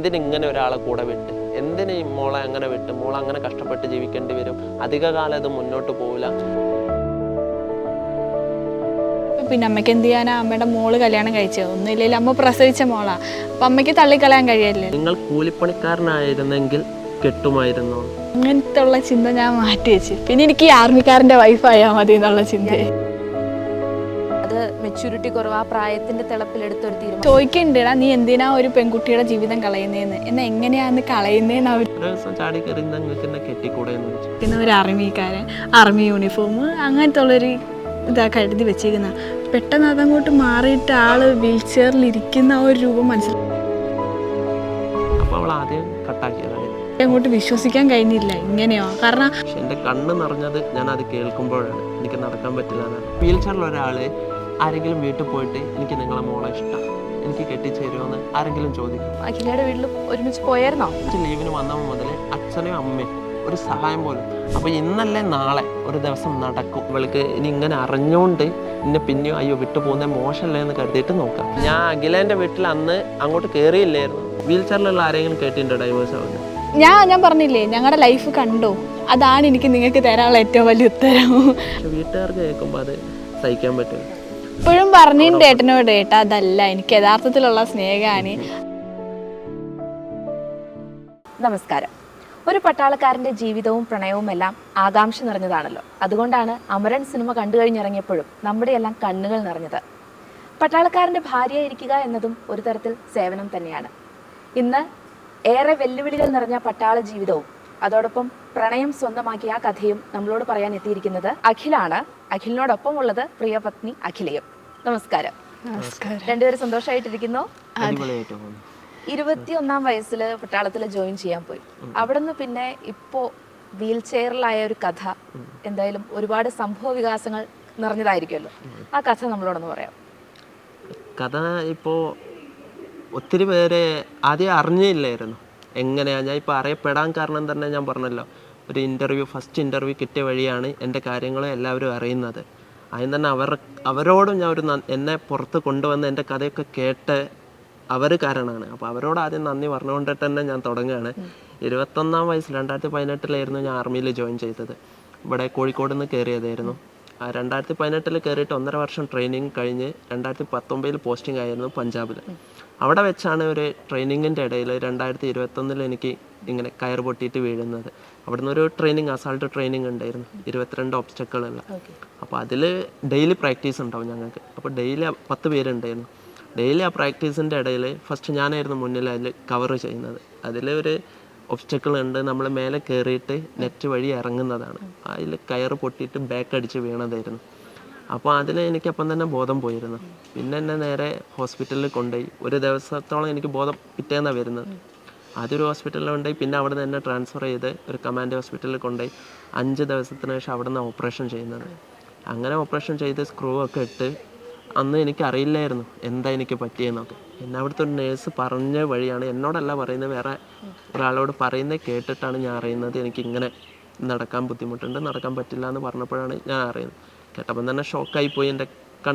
എന്തിനിങ്ങനെ ഒരാളെ കൂടെ വിട്ട്? എന്തിന് മോളെ അങ്ങനെ വിട്ട്? മോളെ അങ്ങനെ കഷ്ടപ്പെട്ട് ജീവിക്കേണ്ടി വരും? അധികകാലം ഇത് മുന്നോട്ട് പോവില്ല. പിന്നെ അമ്മയ്ക്ക് എന്ത് ചെയ്യാനാ? അമ്മയുടെ മോൾ കല്യാണം കഴിച്ചത് ഒന്നുമില്ലെങ്കിൽ അമ്മ പ്രസവിച്ച മോളാ. അപ്പൊ അമ്മയ്ക്ക് തള്ളിക്കളയാൻ കഴിയല്ലേ? നിങ്ങൾ കൂലിപ്പണിക്കാരനായിരുന്നെങ്കിൽ കെട്ടുമായിരുന്നു? അങ്ങനത്തെ ഉള്ള ചിന്ത ഞാൻ മാറ്റി വെച്ച്. പിന്നെ എനിക്ക് ആർമിക്കാരന്റെ വൈഫായാ മതി എന്നുള്ള ചിന്ത അത് മെച്യൂരിറ്റി കുറവ് ആ പ്രായത്തിന്റെ തിളപ്പിലെടുത്തൊരു തീരുമാനം. ചോദിക്കണ്ടടാ നീ എന്തിനാ ഒരു പെൺകുട്ടിയുടെ ജീവിതം കളയുന്നതെന്ന് എന്നാ എങ്ങനെയാന്ന് കളയുന്നേന്ന് അവർ ഒരു ആർമിക്കാരൻ ആർമി യൂണിഫോം അങ്ങനത്തെ ഉള്ളൊരു ഇതാ കരുതി വെച്ചേക്കുന്ന. പെട്ടെന്ന് അതങ്ങോട്ട് മാറിയിട്ട് ആൾ വീൽ ചെയറിൽ ഇരിക്കുന്ന ആ ഒരു രൂപം മനസ്സിലാക്കി അങ്ങോട്ട് വിശ്വസിക്കാൻ കഴിഞ്ഞില്ല ഇങ്ങനെയോ? കാരണം എന്റെ കണ്ണ് നിറഞ്ഞത് ഞാൻ അത് കേൾക്കുമ്പോഴാണ്. എനിക്ക് നടക്കാൻ പറ്റില്ല വീൽ ചെയറിൽ ഒരാൾ ആരെങ്കിലും വീട്ടിൽ പോയിട്ട് എനിക്ക് നിങ്ങളെ മോളെ ഇഷ്ടം എനിക്ക് കെട്ടിച്ചേരുമോ എന്ന് ആരെങ്കിലും ചോദിക്കും. അഖിലയുടെ വീട്ടിൽ ഒരുമിച്ച് പോയായിരുന്നോ? ലീവിന് വന്ന മുതൽ അച്ഛനും അമ്മയും ഒരു സഹായം പോലും. അപ്പോൾ ഇന്നല്ലേ നാളെ ഒരു ദിവസം നടക്കും. ഇവൾക്ക് ഇനി ഇങ്ങനെ അറിഞ്ഞുകൊണ്ട് ഇന്നെ പിന്നെയും അയ്യോ വിട്ടു പോകുന്നത് മോശമല്ലേ എന്ന് കരുതിയിട്ട് നോക്കാം. ഞാൻ അഖിലേന്റെ വീട്ടിൽ അന്ന് അങ്ങോട്ട് കയറിയില്ലായിരുന്നു വീൽ ചെയറിലുള്ള ആരെങ്കിലും കേട്ടിട്ടുണ്ടോ ഡൈവേഴ്സ് ആവുന്നത് ഞാൻ ഞാൻ പറഞ്ഞില്ലേ ഞങ്ങളുടെ ലൈഫ് കണ്ടോ. അതാണ് എനിക്ക് നിങ്ങൾക്ക് തരാനുള്ള ഏറ്റവും വലിയ ഉത്തരം. വീട്ടുകാർക്ക് കേൾക്കുമ്പോൾ അത് സഹിക്കാൻ പറ്റില്ല ഇപ്പോഴും പറഞ്ഞിട്ടുണ്ട് ഏട്ടനോട് ഏട്ടാ അതല്ല എനിക്ക് യഥാർത്ഥത്തിലുള്ള സ്നേഹമാണ് നമസ്കാരം. ഒരു പട്ടാളക്കാരന്റെ ജീവിതവും പ്രണയവും എല്ലാം ആകാംക്ഷ നിറഞ്ഞതാണല്ലോ. അതുകൊണ്ടാണ് അമരൻ സിനിമ കണ്ടു കഴിഞ്ഞിറങ്ങിയപ്പോഴും നമ്മുടെ എല്ലാം കണ്ണുകൾ നിറഞ്ഞത്. പട്ടാളക്കാരന്റെ ഭാര്യയായിരിക്കുക എന്നതും ഒരു തരത്തിൽ സേവനം തന്നെയാണ്. ഇന്ന് ഏറെ വെല്ലുവിളികൾ നിറഞ്ഞ പട്ടാള ജീവിതവും അതോടൊപ്പം പ്രണയം സ്വന്തമാക്കിയ ആ കഥയും നമ്മളോട് പറയാൻ എത്തിയിരിക്കുന്നത് അഖിലാണ്. അഖിലിനോടൊപ്പം ഉള്ളത് പ്രിയപത്നി അഖിലയും. നമസ്കാരം. നമസ്കാരം. രണ്ടുപേരും സന്തോഷമായിട്ടിരിക്കുന്നു ഇരുപത്തിയൊന്നാം വയസ്സിൽ പട്ടാളത്തിൽ ജോയിൻ ചെയ്യാൻ പോയി. അവിടുന്ന് പിന്നെ ഇപ്പോ വീൽ ചെയറിലായ ഒരു കഥ എന്തായാലും ഒരുപാട് സംഭവ വികാസങ്ങൾ നിറഞ്ഞതായിരിക്കുമല്ലോ. ആ കഥ നമ്മളോടൊന്ന് പറയാം. കഥ ഇപ്പോൾ ഒത്തിരി പേരെ ആദ്യം അറിഞ്ഞില്ലായിരുന്നു. എങ്ങനെയാണ് ഞാൻ ഇപ്പോൾ അറിയപ്പെടാൻ കാരണം തന്നെ ഞാൻ പറഞ്ഞല്ലോ. ഒരു ഇന്റർവ്യൂ ഫസ്റ്റ് ഇന്റർവ്യൂ കിട്ടിയ വഴിയാണ് എന്റെ കാര്യങ്ങൾ എല്ലാവരും അറിയുന്നത്. അതിന് തന്നെ അവർ അവരോടും ഞാൻ ഒരു എന്നെ പുറത്ത് കൊണ്ടുവന്ന് എന്റെ കഥയൊക്കെ കേട്ട് അവർ കാരണമാണ്. അപ്പോൾ അവരോട് ആദ്യം നന്ദി പറഞ്ഞുകൊണ്ടിട്ട് തന്നെ ഞാൻ തുടങ്ങുകയാണ്. ഇരുപത്തൊന്നാം വയസ്സിൽ രണ്ടായിരത്തി പതിനെട്ടിലായിരുന്നു ഞാൻ ആർമിയിൽ ജോയിൻ ചെയ്തത്. ഇവിടെ കോഴിക്കോട് നിന്ന് കയറിയതായിരുന്നു. രണ്ടായിരത്തി പതിനെട്ടിൽ കയറിയിട്ട് ഒന്നര വർഷം ട്രെയിനിങ് കഴിഞ്ഞ് രണ്ടായിരത്തി പത്തൊമ്പതിൽ പോസ്റ്റിംഗ് ആയിരുന്നു പഞ്ചാബിൽ അവിടെ വെച്ചാണ് ഒരു ട്രെയിനിങ്ങിന്റെ ഇടയിൽ രണ്ടായിരത്തി ഇരുപത്തൊന്നിൽ എനിക്ക് ഇങ്ങനെ കയർ പൊട്ടിയിട്ട് വീഴുന്നത്. അവിടുന്ന് ഒരു ട്രെയിനിങ് അസാൾട്ട് ട്രെയിനിങ് ഉണ്ടായിരുന്നു. ഇരുപത്തിരണ്ട് ഒബ്സ്റ്റക്കളുള്ള അപ്പോൾ അതിൽ ഡെയിലി പ്രാക്ടീസ് ഉണ്ടാവും ഞങ്ങൾക്ക്. അപ്പോൾ ഡെയിലി പത്ത് പേരുണ്ടായിരുന്നു. ഡെയിലി ആ പ്രാക്ടീസിന്റെ ഇടയിൽ ഫസ്റ്റ് ഞാനായിരുന്നു മുന്നിൽ അതിൽ കവർ ചെയ്യുന്നത്. അതിൽ ഒരു ഒബ്സ്റ്റക്കിൾ ഉണ്ട് നമ്മൾ മേലെ കയറിയിട്ട് നെറ്റ് വഴി ഇറങ്ങുന്നതാണ്. അതിൽ കയറ് പൊട്ടിയിട്ട് ബാക്ക് അടിച്ച് വീണതായിരുന്നു. അപ്പോൾ അതിൽ എനിക്കപ്പം തന്നെ ബോധം പോയിരുന്നു. പിന്നെ എന്നെ നേരെ ഹോസ്പിറ്റലിൽ കൊണ്ടുപോയി. ഒരു ദിവസത്തോളം എനിക്ക് ബോധം പിറ്റേന്നാണ് വരുന്നത്. ഒരു ഹോസ്പിറ്റലിൽ കൊണ്ടുപോയി പിന്നെ അവിടെ നിന്ന് ട്രാൻസ്ഫർ ചെയ്ത് ഒരു കമാൻഡ് ഹോസ്പിറ്റലിൽ കൊണ്ടുപോയി. അഞ്ച് ദിവസത്തിന് ശേഷം അവിടെ നിന്ന് ഓപ്പറേഷൻ ചെയ്യുന്നത്. അങ്ങനെ ഓപ്പറേഷൻ ചെയ്ത് സ്ക്രൂ ഒക്കെ ഇട്ട് അന്ന് എനിക്ക് അറിയില്ലായിരുന്നു എന്താ എനിക്ക് പറ്റിയെന്നൊക്കെ. പിന്നെ അവിടുത്തെ ഒരു നേഴ്സ് പറഞ്ഞ വഴിയാണ്. എന്നോടല്ല പറയുന്നത് വേറെ ഒരാളോട് പറയുന്നത് കേട്ടിട്ടാണ് ഞാൻ അറിയുന്നത്. എനിക്കിങ്ങനെ നടക്കാൻ ബുദ്ധിമുട്ടുണ്ട് നടക്കാൻ പറ്റില്ല എന്ന് പറഞ്ഞപ്പോഴാണ് ഞാൻ അറിയുന്നത്. കേട്ടപ്പം തന്നെ ഷോക്കായി പോയി എന്റെ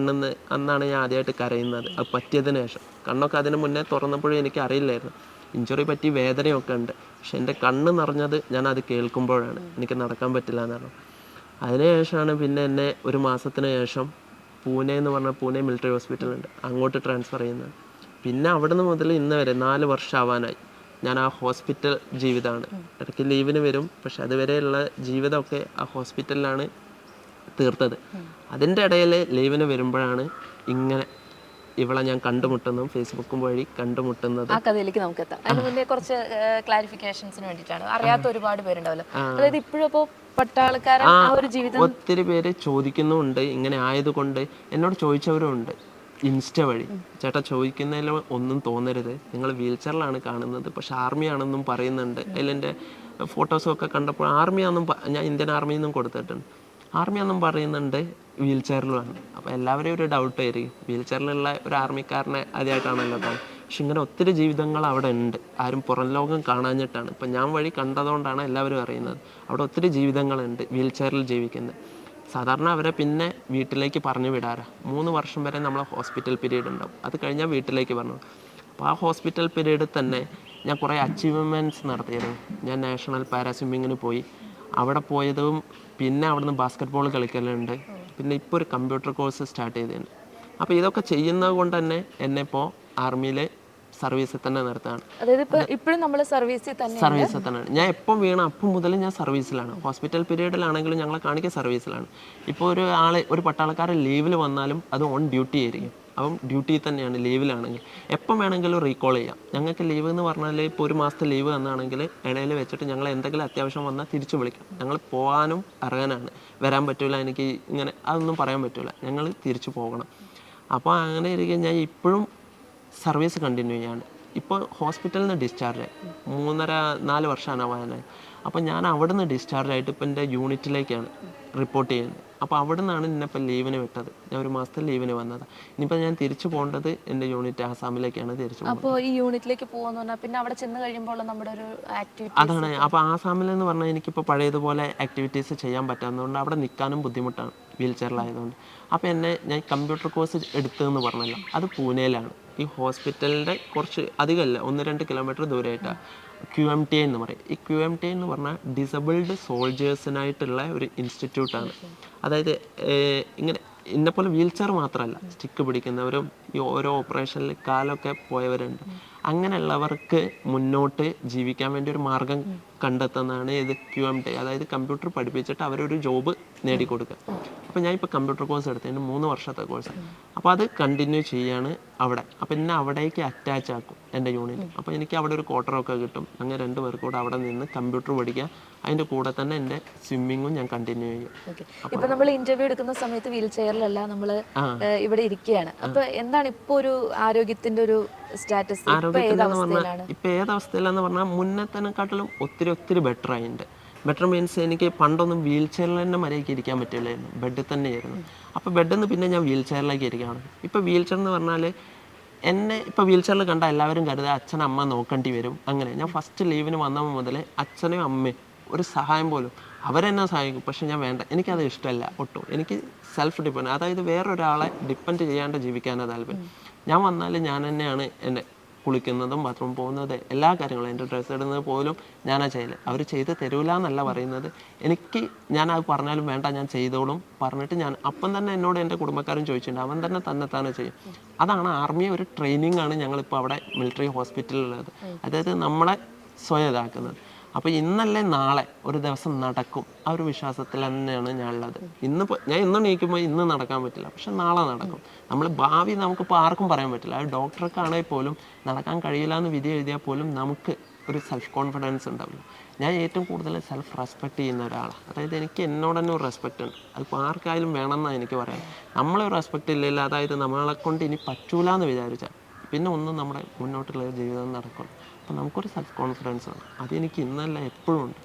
നിന്ന് അന്നാണ് ഞാൻ ആദ്യമായിട്ട് കരയുന്നത്. അത് പറ്റിയതിന് ശേഷം. കണ്ണൊക്കെ അതിന് മുന്നേ തുറന്നപ്പോഴും എനിക്ക് അറിയില്ലായിരുന്നു ഇഞ്ചുറി പറ്റി വേദനയൊക്കെ ഉണ്ട്. പക്ഷെ എന്റെ കണ്ണ് നിറഞ്ഞത് ഞാൻ അത് കേൾക്കുമ്പോഴാണ്. എനിക്ക് നടക്കാൻ പറ്റില്ല എന്ന് അതിനുശേഷമാണ് പിന്നെ എന്നെ ഒരു മാസത്തിന് ശേഷം പൂനെ എന്ന് പറഞ്ഞ പൂനെ മിലിറ്ററി ഹോസ്പിറ്റലുണ്ട് അങ്ങോട്ട് ട്രാൻസ്ഫർ ചെയ്യുന്നത്. പിന്നെ അവിടുന്ന് മുതൽ ഇന്ന് വരെ നാല് വർഷം ആവാനായി ഞാൻ ആ ഹോസ്പിറ്റൽ ജീവിതമാണ്. ഇടയ്ക്ക് ലീവിന് വരും. പക്ഷെ അതുവരെയുള്ള ജീവിതമൊക്കെ ആ ഹോസ്പിറ്റലിലാണ് തീർത്തത്. അതിന്റെ ഇടയിൽ ലീവിന് വരുമ്പോഴാണ് ഇങ്ങനെ ഇവളെ ഞാൻ കണ്ടുമുട്ടുന്നതും ഫേസ്ബുക്കും വഴി കണ്ടുമുട്ടുന്നത്. ആ കഥയിലേക്ക് നമുക്ക് എത്താം അതിന് മുന്നേ കുറച്ച് ക്ലാരിഫിക്കേഷൻസിന് വേണ്ടിയിട്ടാണ്. അറിയാത്ത ഒരുപാട് പേരുണ്ടാവല്ലോ. അതായത് ഇപ്പോഴും അപ്പോൾ പട്ടാളക്കാരൻ ആ ഒരു ജീവിതം ഒത്തിരി പേര് ചോദിക്കുന്നുമുണ്ട്. ഇങ്ങനെ ആയതുകൊണ്ട് എന്നോട് ചോദിച്ചവരും ഉണ്ട് ഇൻസ്റ്റ വഴി. ചേട്ടാ ചോദിക്കുന്നതിൽ ഒന്നും തോന്നരുത്. നിങ്ങൾ വീൽ ചെയറിലാണ് കാണുന്നത്. പക്ഷെ ആർമിയാണെന്നും പറയുന്നുണ്ട്. അതിലെന്റെ ഫോട്ടോസൊക്കെ കണ്ടപ്പോൾ ആർമിയാണെന്നും ഞാൻ ഇന്ത്യൻ ആർമിയിൽ നിന്നും കൊടുത്തിട്ടുണ്ട്. ആർമിയാണെന്നും പറയുന്നുണ്ട് വീൽ ചെയറിലുമാണ് അപ്പോൾ എല്ലാവരും ഒരു ഡൗട്ട് ആയിരിക്കും. വീൽ ചെയറിലുള്ള ഒരു ആർമിക്കാരനെ ആദ്യമായിട്ടാണല്ലോ കാണുന്നത്. പക്ഷെ ഇങ്ങനെ ഒത്തിരി ജീവിതങ്ങൾ അവിടെ ഉണ്ട്. ആരും പുറം ലോകം കാണാഞ്ഞിട്ടാണ്. ഇപ്പം ഞാൻ വഴി കണ്ടതുകൊണ്ടാണ് എല്ലാവരും അറിയുന്നത്. അവിടെ ഒത്തിരി ജീവിതങ്ങളുണ്ട് വീൽ ചെയറിൽ ജീവിക്കുന്നത്. സാധാരണ അവരെ പിന്നെ വീട്ടിലേക്ക് പറഞ്ഞു വിടാറ്. മൂന്ന് വർഷം വരെ നമ്മൾ ഹോസ്പിറ്റൽ പീരീഡ് ഉണ്ടാവും. അത് കഴിഞ്ഞാൽ വീട്ടിലേക്ക് പറഞ്ഞു. അപ്പോൾ ആ ഹോസ്പിറ്റൽ പീരീഡിൽ തന്നെ ഞാൻ കുറേ അച്ചീവ്മെന്റ്സ് നടത്തിയിരുന്നു. ഞാൻ നാഷണൽ പാരാസ്വിമ്മിങ്ങിന് പോയി. അവിടെ പോയതും പിന്നെ അവിടുന്ന് ബാസ്ക്കറ്റ് ബോൾ കളിക്കലുണ്ട്. പിന്നെ ഇപ്പോൾ ഒരു കമ്പ്യൂട്ടർ കോഴ്സ് സ്റ്റാർട്ട് ചെയ്തിട്ടുണ്ട്. അപ്പോൾ ഇതൊക്കെ ചെയ്യുന്നത് കൊണ്ട് തന്നെ എന്നെ ഇപ്പോൾ ആർമിയിൽ സർവീസിൽ തന്നെ നിർത്താണ് അതായത് ഇപ്പോഴും നമ്മൾ സർവീസിൽ തന്നെ സർവീസിൽ തന്നെയാണ് ഞാൻ എപ്പം വീണ അപ്പം മുതൽ ഞാൻ സർവീസിലാണ്. ഹോസ്പിറ്റൽ പീരീഡിലാണെങ്കിലും ഞങ്ങളെ കാണിക്കുക സർവീസിലാണ്. ഇപ്പോൾ ഒരു ആളെ ഒരു പട്ടാളക്കാരൻ ലീവിൽ വന്നാലും അത് ഓൺ ഡ്യൂട്ടി ആയിരിക്കും. അപ്പം ഡ്യൂട്ടി തന്നെയാണ് ലീവിലാണെങ്കിൽ. എപ്പം വേണമെങ്കിലും റീകോൾ ചെയ്യാം. ഞങ്ങൾക്ക് ലീവ് എന്ന് പറഞ്ഞാൽ ഇപ്പോൾ ഒരു മാസത്തെ ലീവ് തന്നാണെങ്കിൽ ഇടയിൽ വെച്ചിട്ട് ഞങ്ങൾ എന്തെങ്കിലും അത്യാവശ്യം വന്നാൽ തിരിച്ചു വിളിക്കാം. ഞങ്ങൾ പോകാനും ഇറങ്ങാനാണ് വരാൻ പറ്റില്ല എനിക്ക് ഇങ്ങനെ അതൊന്നും പറയാൻ പറ്റില്ല ഞങ്ങൾ തിരിച്ചു പോകണം. അപ്പോൾ അങ്ങനെ ഇരിക്കെ ഞാൻ ഇപ്പോഴും സർവീസ് കണ്ടിന്യൂ ചെയ്യാണ് ഇപ്പോൾ ഹോസ്പിറ്റലിൽ നിന്ന് ഡിസ്ചാർജ് ആയി. മൂന്നര നാല് വർഷമാണ് ആവാനായി അപ്പോൾ ഞാൻ അവിടെ നിന്ന് ഡിസ്ചാർജ് ആയിട്ട് ഇപ്പോൾ എന്റെ യൂണിറ്റിലേക്കാണ് റിപ്പോർട്ട് ചെയ്യുന്നത്. അപ്പോൾ അവിടെ നിന്നാണ് എന്നെപ്പോൾ ലീവിന് വിട്ടത്. ഞാൻ ഒരു മാസത്തെ ലീവിന് വന്നത്. ഇനിയിപ്പോൾ ഞാൻ തിരിച്ചു പോകേണ്ടത് എന്റെ യൂണിറ്റ് ആസാമിലേക്കാണ് തിരിച്ചു അപ്പോൾ ഈ യൂണിറ്റിലേക്ക് പോകുന്നു പറഞ്ഞാൽ പിന്നെ അവിടെ ചെന്ന് കഴിയുമ്പോൾ നമ്മുടെ ഒരു ആക്ടിവിറ്റി അതാണ്. അപ്പോൾ ആസാമിൽ എന്ന് പറഞ്ഞാൽ എനിക്കിപ്പോൾ പഴയതുപോലെ ആക്ടിവിറ്റീസ് ചെയ്യാൻ പറ്റാത്തതുകൊണ്ട് അവിടെ നിൽക്കാനും ബുദ്ധിമുട്ടാണ്. വീൽ ചെയറിലായതുകൊണ്ട് അപ്പോൾ എന്നെ ഞാൻ കമ്പ്യൂട്ടർ കോഴ്സ് എടുത്തതെന്ന് പറഞ്ഞല്ലോ. അത് പൂനെയിലാണ്. ഈ ഹോസ്പിറ്റലിന്റെ കുറച്ച് അധികമല്ല ഒന്ന് രണ്ട് കിലോമീറ്റർ ദൂരമായിട്ടാണ് ക്യു എം ടി എന്ന് പറയും. ഈ ക്യു എം ടി എന്ന് പറഞ്ഞാൽ ഡിസബിൾഡ് സോൾജേഴ്സിനായിട്ടുള്ള ഒരു ഇൻസ്റ്റിറ്റ്യൂട്ടാണ്. അതായത് ഇങ്ങനെ ഇന്നെപ്പോലെ വീൽ ചെയർ മാത്രമല്ല സ്റ്റിക്ക് പിടിക്കുന്നവരും ഈ ഓരോ ഓപ്പറേഷനിൽ കാലൊക്കെ പോയവരുണ്ട്. അങ്ങനെയുള്ളവർക്ക് മുന്നോട്ട് ജീവിക്കാൻ വേണ്ടി ഒരു മാർഗം കണ്ടെത്തുന്നതാണ് ഇത് ക്യു എം ടി അതായത് കമ്പ്യൂട്ടർ പഠിപ്പിച്ചിട്ട് അവരൊരു ജോബ് നേടിക്കൊടുക്കുക. അപ്പോൾ ഞാൻ ഇപ്പോൾ കമ്പ്യൂട്ടർ കോഴ്സ് എടുത്തതിന് മൂന്ന് വർഷത്തെ കോഴ്സ് അപ്പോൾ അത് കണ്ടിന്യൂ ചെയ്യാണ് അവിടെ. അപ്പോൾ എന്നെ അവിടേക്ക് അറ്റാച്ച് ആക്കും എന്റെ യൂണിറ്റ് അപ്പോൾ എനിക്ക് അവിടെ ഒരു ക്വാർട്ടറൊക്കെ കിട്ടും. അങ്ങനെ രണ്ട് പേർക്ക് കൂടെ അവിടെ നിന്ന് കമ്പ്യൂട്ടർ പഠിക്കുക. അതിന്റെ കൂടെ തന്നെ എന്റെ സ്വിമ്മിങ്ങും ഞാൻ കണ്ടിന്യൂ ചെയ്യും. ഇപ്പൊ നമ്മൾ ഇന്റർവ്യൂ എടുക്കുന്ന സമയത്ത് വീൽ ചെയറിലല്ല നമ്മൾ ഇവിടെ ഇരിക്കുകയാണ് അപ്പൊ എന്താണ് ഇപ്പൊ ഒരു ആരോഗ്യത്തിന്റെ ഒരു സ്റ്റാറ്റസ് ഇപ്പൊ ഏത് ആരോഗ്യത്തിലെന്ന് പറഞ്ഞാൽ മുന്നേ തന്നെ കാട്ടിലും അവസ്ഥയിലാന്ന് പറഞ്ഞാൽ മുന്നത്തേനെക്കാട്ടിലും ഒത്തിരി ഒത്തിരി ഒത്തിരി ബെറ്റർ ആയിട്ടുണ്ട് ബെറ്റർ മീൻസ് എനിക്ക് പണ്ടൊന്നും വീൽ ചെയറിൽ തന്നെ മര്യാദയ്ക്ക് ഇരിക്കാൻ പറ്റില്ലായിരുന്നു. ബെഡിൽ തന്നെയായിരുന്നു. അപ്പോൾ ബെഡിൽ നിന്ന് പിന്നെ ഞാൻ വീൽ ചെയറിലേക്ക് ഇരിക്കുകയാണ്. ഇപ്പോൾ വീൽ ചെയർ എന്ന് പറഞ്ഞാൽ എന്നെ ഇപ്പോൾ വീൽ ചെയറിൽ കണ്ട എല്ലാവരും കരുതുക അച്ഛൻ അമ്മ നോക്കേണ്ടി വരും. അങ്ങനെ ഞാൻ ഫസ്റ്റ് ലീവിന് വന്ന മുതൽ അച്ഛനും അമ്മയും ഒരു സഹായം പോലും അവരെന്നെ സഹായിക്കും. പക്ഷെ ഞാൻ വേണ്ട എനിക്കത് ഇഷ്ടമല്ല ഒട്ടും. എനിക്ക് സെൽഫ് ഡിപ്പെൻഡ് അതായത് വേറൊരാളെ ഡിപ്പെൻഡ് ചെയ്യാണ്ട് ജീവിക്കാനാണ് താല്പര്യം. ഞാൻ വന്നാൽ ഞാൻ തന്നെയാണ് എന്റെ കുളിക്കുന്നതും ബാത്റൂം പോകുന്നത് എല്ലാ കാര്യങ്ങളും എന്റെ ഡ്രസ്സ് ഇടുന്നത് പോലും ഞാനാ ചെയ്യൽ. അവർ ചെയ്ത് തരൂല എന്നല്ല പറയുന്നത്. എനിക്ക് ഞാൻ അത് പറഞ്ഞാലും വേണ്ട ഞാൻ ചെയ്തോളും പറഞ്ഞിട്ട് ഞാൻ അപ്പം തന്നെ എന്നോട് എന്റെ കുടുംബക്കാരും ചോദിച്ചിട്ടുണ്ട്. അവൻ തന്നെ തന്നെ തന്നെ ചെയ്യും. അതാണ് ആർമിയെ ഒരു ട്രെയിനിങ് ആണ് ഞങ്ങളിപ്പോൾ അവിടെ മിലിറ്ററി ഹോസ്പിറ്റലിലുള്ളത് അതായത് നമ്മളെ സ്വയം ഇതാക്കുന്നത്. അപ്പോൾ ഇന്നല്ലേ നാളെ ഒരു ദിവസം നടക്കും. ആ ഒരു വിശ്വാസത്തിൽ തന്നെയാണ് ഞാൻ ഉള്ളത് ഇന്നിപ്പോൾ ഞാൻ ഇന്ന് നീക്കുമ്പോൾ ഇന്ന് നടക്കാൻ പറ്റില്ല. പക്ഷെ നാളെ നടക്കും. നമ്മൾ ഭാവി നമുക്കിപ്പോൾ ആർക്കും പറയാൻ പറ്റില്ല. അത് ഡോക്ടർക്കാണെങ്കിൽ പോലും നടക്കാൻ കഴിയില്ല എന്ന് വിധി എഴുതിയാൽ പോലും നമുക്ക് ഒരു സെൽഫ് കോൺഫിഡൻസ് ഉണ്ടാവില്ല. ഞാൻ ഏറ്റവും കൂടുതൽ സെൽഫ് റെസ്പെക്ട് ചെയ്യുന്ന ഒരാളാണ് അതായത് എനിക്ക് എന്നോട് തന്നെ ഒരു റെസ്പെക്റ്റ് ഉണ്ട്. അതിപ്പോൾ ആർക്കായാലും വേണമെന്നാണ് എനിക്ക് പറയാം നമ്മളെ റെസ്പെക്റ്റ് ഇല്ലല്ലോ അതായത് നമ്മളെ കൊണ്ട് ഇനി പറ്റൂല എന്ന് വിചാരിച്ചാൽ പിന്നെ ഒന്നും നമ്മുടെ മുന്നോട്ടുള്ള ജീവിതം നടക്കും അപ്പോൾ നമുക്കൊരു സെൽഫ് കോൺഫിഡൻസ് ആണ്. അതെനിക്ക് ഇന്നല്ല എപ്പോഴും ഉണ്ട്.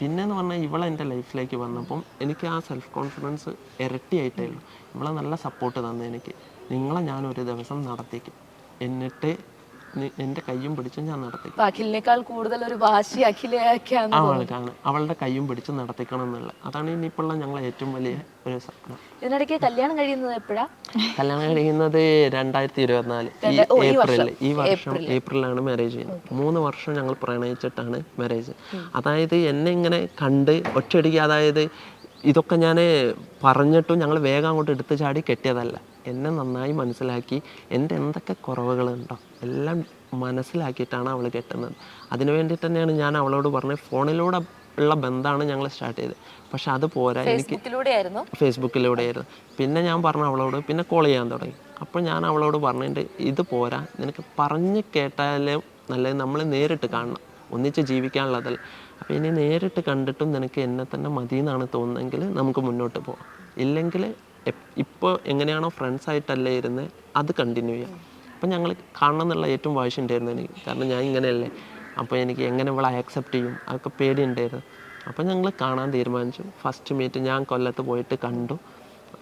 പിന്നെന്ന് പറഞ്ഞാൽ ഇവളെ എന്റെ ലൈഫിലേക്ക് വന്നപ്പം എനിക്ക് ആ സെൽഫ് കോൺഫിഡൻസ് ഇരട്ടിയായിട്ടേ ഉള്ളൂ ഇവളെ നല്ല സപ്പോർട്ട് തന്നു എനിക്ക്. നിങ്ങളെ ഞാൻ ഒരു ദിവസം നടത്തിക്കും. എന്നിട്ട് നി- കൈയും കയ്യും പിടിച്ച് ഞാൻ നടത്തിക്കും. അഖിലിനേക്കാൾ കൂടുതൽ ഒരു വാശി അഖിലയൊക്കെയാണ് അവൾക്കാണ് അവളുടെ കയ്യും പിടിച്ച് നടത്തിക്കണം എന്നുള്ളത്. അതാണ് ഇനിയിപ്പോൾ ഞങ്ങൾ ഏറ്റവും വലിയ ഒരു സ്വപ്നം. ഇതിനിടയ്ക്ക് കല്യാണം കഴിയുന്നത് എപ്പോഴാ? കല്യാണം കഴിയുന്നത് രണ്ടായിരത്തി ഇരുപത്തിനാല് ഈ ഏപ്രിൽ ഈ വർഷം ഏപ്രിലാണ് മാരേജ് ചെയ്യുന്നത്. മൂന്ന് വർഷം ഞങ്ങൾ പ്രണയിച്ചിട്ടാണ് മാരേജ് അതായത് എന്നെ ഇങ്ങനെ കണ്ട് ഒറ്റയടിക്ക് അതായത് ഇതൊക്കെ ഞാൻ പറഞ്ഞിട്ടും ഞങ്ങൾ വേഗം അങ്ങോട്ട് എടുത്തു ചാടി കെട്ടിയതല്ല. എന്നെ നന്നായി മനസ്സിലാക്കി എന്റെ എന്തൊക്കെ കുറവുകളുണ്ടോ എല്ലാം മനസ്സിലാക്കിയിട്ടാണ് അവൾ കെട്ടുന്നത്. അതിനു വേണ്ടിയിട്ട് തന്നെയാണ് ഞാൻ അവളോട് പറഞ്ഞത് ഫോണിലൂടെ ഉള്ള ബന്ധമാണ് ഞങ്ങൾ സ്റ്റാർട്ട് ചെയ്തത്. പക്ഷെ അത് പോരാ എനിക്ക് ഫേസ്ബുക്കിലൂടെ ആയിരുന്നു ഫേസ്ബുക്കിലൂടെയായിരുന്നു. പിന്നെ ഞാൻ പറഞ്ഞു അവളോട് പിന്നെ കോൾ ചെയ്യാൻ തുടങ്ങി. അപ്പോൾ ഞാൻ അവളോട് പറഞ്ഞിട്ട് ഇത് പോരാ നിനക്ക് പറഞ്ഞ് കേട്ടാലേ നല്ല നമ്മൾ നേരിട്ട് കാണണം. ഒന്നിച്ച് ജീവിക്കാനുള്ളതല്ല. അപ്പോൾ ഇനി നേരിട്ട് കണ്ടിട്ടും നിനക്ക് എന്നെ തന്നെ മതി എന്നാണ് തോന്നുന്നതെങ്കിൽ നമുക്ക് മുന്നോട്ട് പോകാം ഇല്ലെങ്കിൽ ഇപ്പോൾ എങ്ങനെയാണോ ഫ്രണ്ട്സ് ആയിട്ടല്ലേ ഇരുന്ന് അത് കണ്ടിന്യൂ ചെയ്യാം. അപ്പം ഞങ്ങൾ കാണണം എന്നുള്ള ഏറ്റവും വാശി ഉണ്ടായിരുന്നു എനിക്ക്. കാരണം ഞാൻ ഇങ്ങനെയല്ലേ. അപ്പോൾ എനിക്ക് എങ്ങനെ ഇവളെ ആക്സെപ്റ്റ് ചെയ്യും? അതൊക്കെ പേടിയുണ്ടായിരുന്നു. അപ്പോൾ ഞങ്ങൾ കാണാൻ തീരുമാനിച്ചു. ഫസ്റ്റ് മീറ്റ് ഞാൻ കൊല്ലത്ത് പോയിട്ട് കണ്ടു.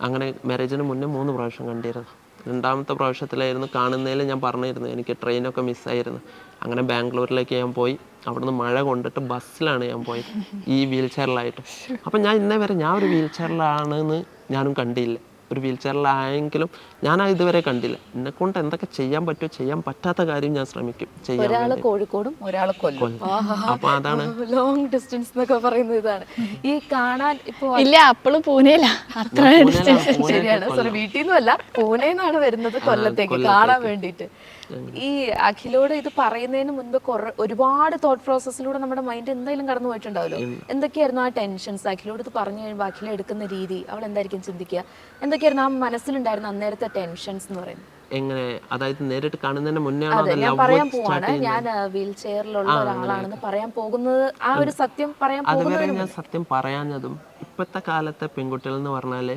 അങ്ങനെ മാരേജിന് മുന്നേ മൂന്ന് പ്രാവശ്യം കണ്ടിരുന്നു. രണ്ടാമത്തെ പ്രാവശ്യത്തിലായിരുന്നു കാണുന്നതിൽ ഞാൻ പറഞ്ഞിരുന്നു. എനിക്ക് ട്രെയിനൊക്കെ മിസ്സായിരുന്നു അങ്ങനെ ബാംഗ്ലൂരിലേക്ക് ഞാൻ പോയി. അവിടുന്ന് മഴ കൊണ്ടിട്ട് ബസ്സിലാണ് ഞാൻ പോയത്. ഈ വീൽ ചെയറിലായിട്ട് അപ്പം ഞാൻ ഇന്നേ വരെ ഞാൻ ഒരു വീൽ ചെയറിലാണെന്ന് ഞാനും കണ്ടില്ല. ഒരു വീൽ ചെയറിലായെങ്കിലും ഞാൻ ഇതുവരെ കണ്ടില്ല. എന്നെ കൊണ്ട് എന്തൊക്കെ ചെയ്യാൻ പറ്റുമോ ചെയ്യാൻ പറ്റാത്ത കാര്യം ഞാൻ ശ്രമിക്കും. ചെയ്യാൻ ഒരാൾ കോഴിക്കോടും ഒരാൾ കൊല്ലം. അപ്പൊ അതാണ്. ലോങ് ഡിസ്റ്റൻസ് എന്നൊക്കെ പറയുന്നത് ഇതാണ്. ഈ കാണാൻ ഇപ്പൊ ഇല്ല അപ്പോഴും പൂനെയില്ല അത്ര പൂനെയിലാണ്, പൂനെ ശരിയാണ്. സോറി വീട്ടിൽ നിന്നല്ല പൂനെന്നാണ് വരുന്നത് കൊല്ലത്തേക്ക്. കാണാൻ വേണ്ടിയിട്ട്. ഈ അഖിലോട് ഇത് പറയുന്നതിന് മുൻപ് കുറെ ഒരുപാട് തോട്ട് പ്രോസസ്സിലൂടെ നമ്മുടെ മൈൻഡ് എന്തായാലും കടന്നു പോയിട്ടുണ്ടാവല്ലോ എന്തൊക്കെയായിരുന്നു ആ ടെൻഷൻസ് അഖിലോട് ഇത് പറഞ്ഞു കഴിയുമ്പോൾ അഖില എടുക്കുന്ന രീതി അവൾ എന്തായിരിക്കും ചിന്തിക്കുക? എന്തൊക്കെയായിരുന്നു ആ മനസ്സിലുണ്ടായിരുന്ന അന്നേരത്തെ ടെൻഷൻസ് എന്ന് പറയുന്നത്? എങ്ങനെ? അതായത് നേരിട്ട് കാണുന്നതിന് മുന്നേ അതെ ഞാൻ പറയാൻ പോവാണ്. ഞാൻ വീൽ ചെയറിലുള്ള ഒരാളാണെന്ന് പറയാൻ പോകുന്നത് ആ ഒരു സത്യം പറയാൻ അതുവരെ ഞാൻ സത്യം പറയാഞ്ഞതും ഇപ്പോഴത്തെ കാലത്തെ പെൺകുട്ടികൾ എന്ന് പറഞ്ഞാൽ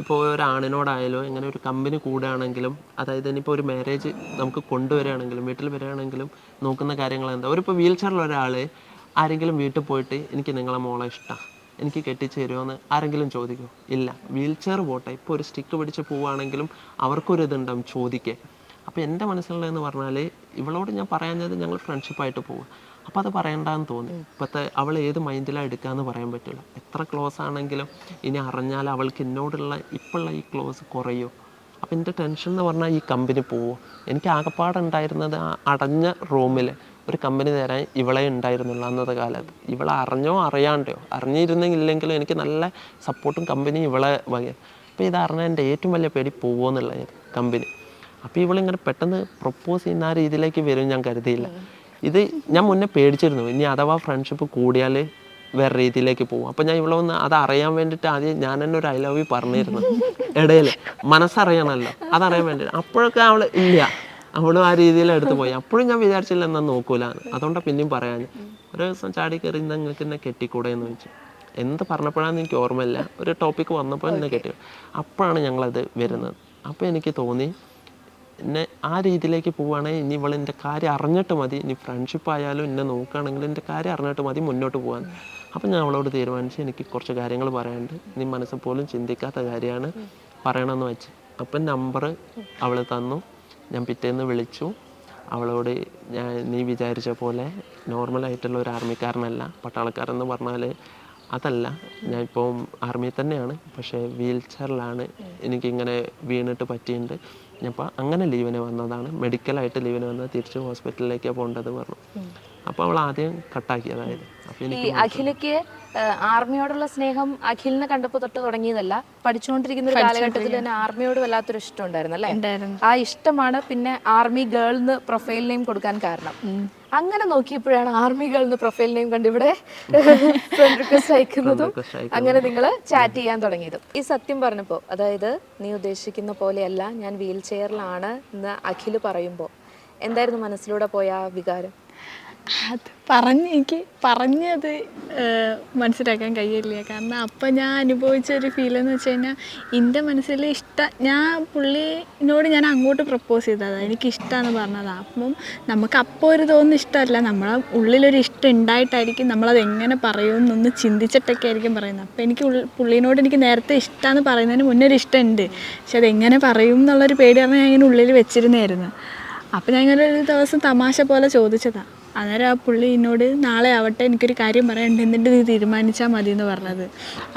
ഇപ്പോൾ ഒരു ആണിനോടായാലോ ഇങ്ങനെ ഒരു കമ്പനി കൂടുകയാണെങ്കിലും അതായത് ഇനിയിപ്പോൾ ഒരു മാരേജ് നമുക്ക് കൊണ്ടുവരികയാണെങ്കിലും വീട്ടിൽ വരികയാണെങ്കിലും നോക്കുന്ന കാര്യങ്ങൾ എന്താ ഒരു ഇപ്പോൾ വീൽ ഒരാൾ ആരെങ്കിലും വീട്ടിൽ പോയിട്ട് എനിക്ക് നിങ്ങളെ മോളെ ഇഷ്ടമാണ് എനിക്ക് കെട്ടിച്ച് തരുമോ എന്ന് ആരെങ്കിലും ചോദിക്കുമോ ഇല്ല. വീൽ ചെയർ പോട്ടെ. ഇപ്പോൾ ഒരു സ്റ്റിക്ക് പിടിച്ച് പോവുകയാണെങ്കിലും അവർക്കൊരു ഇതുണ്ടാവും ചോദിക്കേ. അപ്പോൾ എന്റെ മനസ്സിലുള്ളതെന്ന് പറഞ്ഞാൽ ഇവളോട് ഞാൻ പറയാഞ്ഞത് ഞങ്ങൾ ഫ്രണ്ട്ഷിപ്പായിട്ട് പോകും അപ്പോൾ അത് പറയണ്ടെന്ന് തോന്നി. ഇപ്പോഴത്തെ അവൾ ഏത് മൈൻഡിലാണ് എടുക്കാന്ന് പറയാൻ പറ്റില്ല എത്ര ക്ലോസ് ആണെങ്കിലും ഇനി അറിഞ്ഞാൽ അവൾക്ക് എന്നോടുള്ള ഇപ്പോഴുള്ള ഈ ക്ലോസ് കുറയോ? അപ്പോൾ എന്റെ ടെൻഷൻ എന്ന് പറഞ്ഞാൽ ഈ കമ്പനി പോവോ? എനിക്ക് ആകെപ്പാടുണ്ടായിരുന്നത് ആ അടഞ്ഞ റൂമിൽ ഒരു കമ്പനി തരാൻ ഇവളെ ഉണ്ടായിരുന്നുള്ളൂ അന്നത്തെ കാലത്ത്. ഇവളെ അറിഞ്ഞോ അറിയാണ്ടോ? അറിഞ്ഞിരുന്നെങ്കിലെങ്കിലും എനിക്ക് നല്ല സപ്പോർട്ടും കമ്പനിയും ഇവളെ വക അപ്പോൾ ഇത് എന്റെ ഏറ്റവും വലിയ പേടി പോവോ എന്നുള്ള കമ്പനി. അപ്പോൾ ഇവളിങ്ങനെ പെട്ടെന്ന് പ്രപ്പോസ് ചെയ്യുന്ന ആ രീതിയിലേക്ക് വരും ഞാൻ കരുതിയില്ല. ഇത് ഞാൻ മുന്നേ പേടിച്ചിരുന്നു. ഇനി അഥവാ ഫ്രണ്ട്ഷിപ്പ് കൂടിയാൽ വേറെ രീതിയിലേക്ക് പോകും അപ്പം ഞാൻ ഇവിടെ വന്ന് അത് അറിയാൻ വേണ്ടിയിട്ട് ആദ്യം ഞാൻ തന്നെ ഒരു ഐ ലവ് യു പറഞ്ഞിരുന്നു. ഇടയിൽ മനസ്സറിയണമല്ലോ അതറിയാൻ വേണ്ടി അപ്പോഴൊക്കെ അവൾ ഇല്ല. അവളും ആ രീതിയിൽ എടുത്ത് പോയി. അപ്പോഴും ഞാൻ വിചാരിച്ചില്ല എന്നാ നോക്കൂല അതുകൊണ്ടാണ് പിന്നെയും പറയാൻ ഒരു ദിവസം ചാടി കയറി നിങ്ങൾക്ക് എന്നെ കെട്ടിക്കൂടെ എന്ന് ചോദിച്ചു. എന്ത് പറഞ്ഞപ്പോഴാണെന്ന് എനിക്ക് ഓർമ്മയില്ല. ഒരു ടോപ്പിക്ക് വന്നപ്പോൾ എന്നെ കെട്ടി അപ്പോഴാണ് ഞങ്ങളത് വരുന്നത്. അപ്പോൾ എനിക്ക് തോന്നി എന്നെ ആ രീതിയിലേക്ക് പോവുകയാണെങ്കിൽ ഇനി ഇവൾ എന്റെ കാര്യം അറിഞ്ഞിട്ട് മതി. ഇനി ഫ്രണ്ട്ഷിപ്പ് ആയാലും എന്നെ നോക്കുകയാണെങ്കിൽ എന്റെ കാര്യം അറിഞ്ഞിട്ട് മതി മുന്നോട്ട് പോകാൻ അപ്പം ഞാൻ അവളോട് തീരുമാനിച്ച് എനിക്ക് കുറച്ച് കാര്യങ്ങൾ പറയാനുണ്ട്. നീ മനസ്സിൽ പോലും ചിന്തിക്കാത്ത കാര്യമാണ് പറയണമെന്ന് വെച്ച്. അപ്പം നമ്പർ അവൾ തന്നു. ഞാൻ പിറ്റേന്ന് വിളിച്ചു. അവളോട് ഞാൻ നീ വിചാരിച്ച പോലെ നോർമലായിട്ടുള്ള ഒരു ആർമിക്കാരനല്ല പട്ടാളക്കാരെന്ന് പറഞ്ഞാൽ അതല്ല. ഞാൻ ഇപ്പോൾ ആർമിയിൽ തന്നെയാണ്. പക്ഷേ വീൽ ചെയറിലാണ് എനിക്കിങ്ങനെ വീണിട്ട് പറ്റിയിട്ടുണ്ട് ഞാൻ അപ്പോൾ അങ്ങനെ ലീവിന് വന്നതാണ്. മെഡിക്കലായിട്ട് ലീവിന് വന്നത്. തിരിച്ച് ഹോസ്പിറ്റലിലേക്കാണ് പോകേണ്ടത് പറഞ്ഞു. അപ്പോൾ അവൾ ആദ്യം കട്ടാക്കി അതായത് അപ്പോൾ ഈ എനിക്ക് അഖിലയ്ക്ക് ആ, ആർമിയോടുള്ള സ്നേഹം അഖിലിനെ കണ്ടപ്പോൾ തൊട്ട് തുടങ്ങിയതല്ല പഠിച്ചുകൊണ്ടിരിക്കുന്ന ഒരു കാലഘട്ടത്തിൽ തന്നെ ആർമിയോട് വല്ലാത്തൊരു ഇഷ്ടം ഉണ്ടായിരുന്നു അല്ലേ? ഉണ്ടായിരുന്നു. ആ ഇഷ്ടമാണ് പിന്നെ ആർമി ഗേൾ എന്ന് പ്രൊഫൈൽ നെയിം കൊടുക്കാൻ കാരണം. അങ്ങനെ നോക്കിയപ്പോഴാണ് ആർമി ഗേൾ എന്ന് പ്രൊഫൈൽ നെയിം കണ്ട് ഇവിടെ ഫ്രണ്ട് റിക്വസ്റ്റ് അയക്കുന്നതും request അയക്കുന്നതും. അങ്ങനെ നിങ്ങൾ ചാറ്റ് ചെയ്യാൻ തുടങ്ങിയതും. ഈ സത്യം പറഞ്ഞപ്പോൾ അതായത് നീ ഉദ്ദേശിക്കുന്ന പോലെയല്ല ഞാൻ വീൽ ചെയറിലാണ് എന്ന് അഖിൽ പറയുമ്പോൾ എന്തായിരുന്നു മനസ്സിലൂടെ പോയ ആ വികാരം? അത് പറഞ്ഞ് എനിക്ക് പറഞ്ഞത് മനസ്സിലാക്കാൻ കഴിയില്ല. കാരണം അപ്പം ഞാൻ അനുഭവിച്ച ഒരു ഫീൽ എന്ന് വെച്ച് കഴിഞ്ഞാൽ എന്റെ മനസ്സിൽ ഇഷ്ടം ഞാൻ പുള്ളിനോട് ഞാൻ അങ്ങോട്ട് പ്രപ്പോസ് ചെയ്തതാണ് എനിക്ക് പറഞ്ഞത്. അപ്പം നമുക്ക് അപ്പോൾ ഒരു തോന്നുന്ന ഇഷ്ടമല്ല. നമ്മളെ ഉള്ളിലൊരു ഇഷ്ടം ഉണ്ടായിട്ടായിരിക്കും നമ്മളത് എങ്ങനെ പറയുമെന്നൊന്ന് ചിന്തിച്ചിട്ടൊക്കെ ആയിരിക്കും പറയുന്നത്. അപ്പോൾ എനിക്ക് പുള്ളിനോട് എനിക്ക് നേരത്തെ ഇഷ്ടമെന്ന് പറയുന്നതിന് മുന്നേ ഒരു ഇഷ്ടമുണ്ട് പക്ഷെ അതെങ്ങനെ പറയും എന്നുള്ളൊരു പേടിയാണ് ഞാൻ ഇങ്ങനെ ഉള്ളിൽ വെച്ചിരുന്നായിരുന്നു അപ്പോൾ ഞാൻ ഇങ്ങനെ ഒരു ദിവസം തമാശ പോലെ ചോദിച്ചതാണ് അന്നേരം ആ പുള്ളി എന്നോട് നാളെ ആവട്ടെ എനിക്കൊരു കാര്യം പറയാനുണ്ട്. എന്നിട്ട് നീ തീരുമാനിച്ചാൽ മതി എന്ന് പറഞ്ഞത്.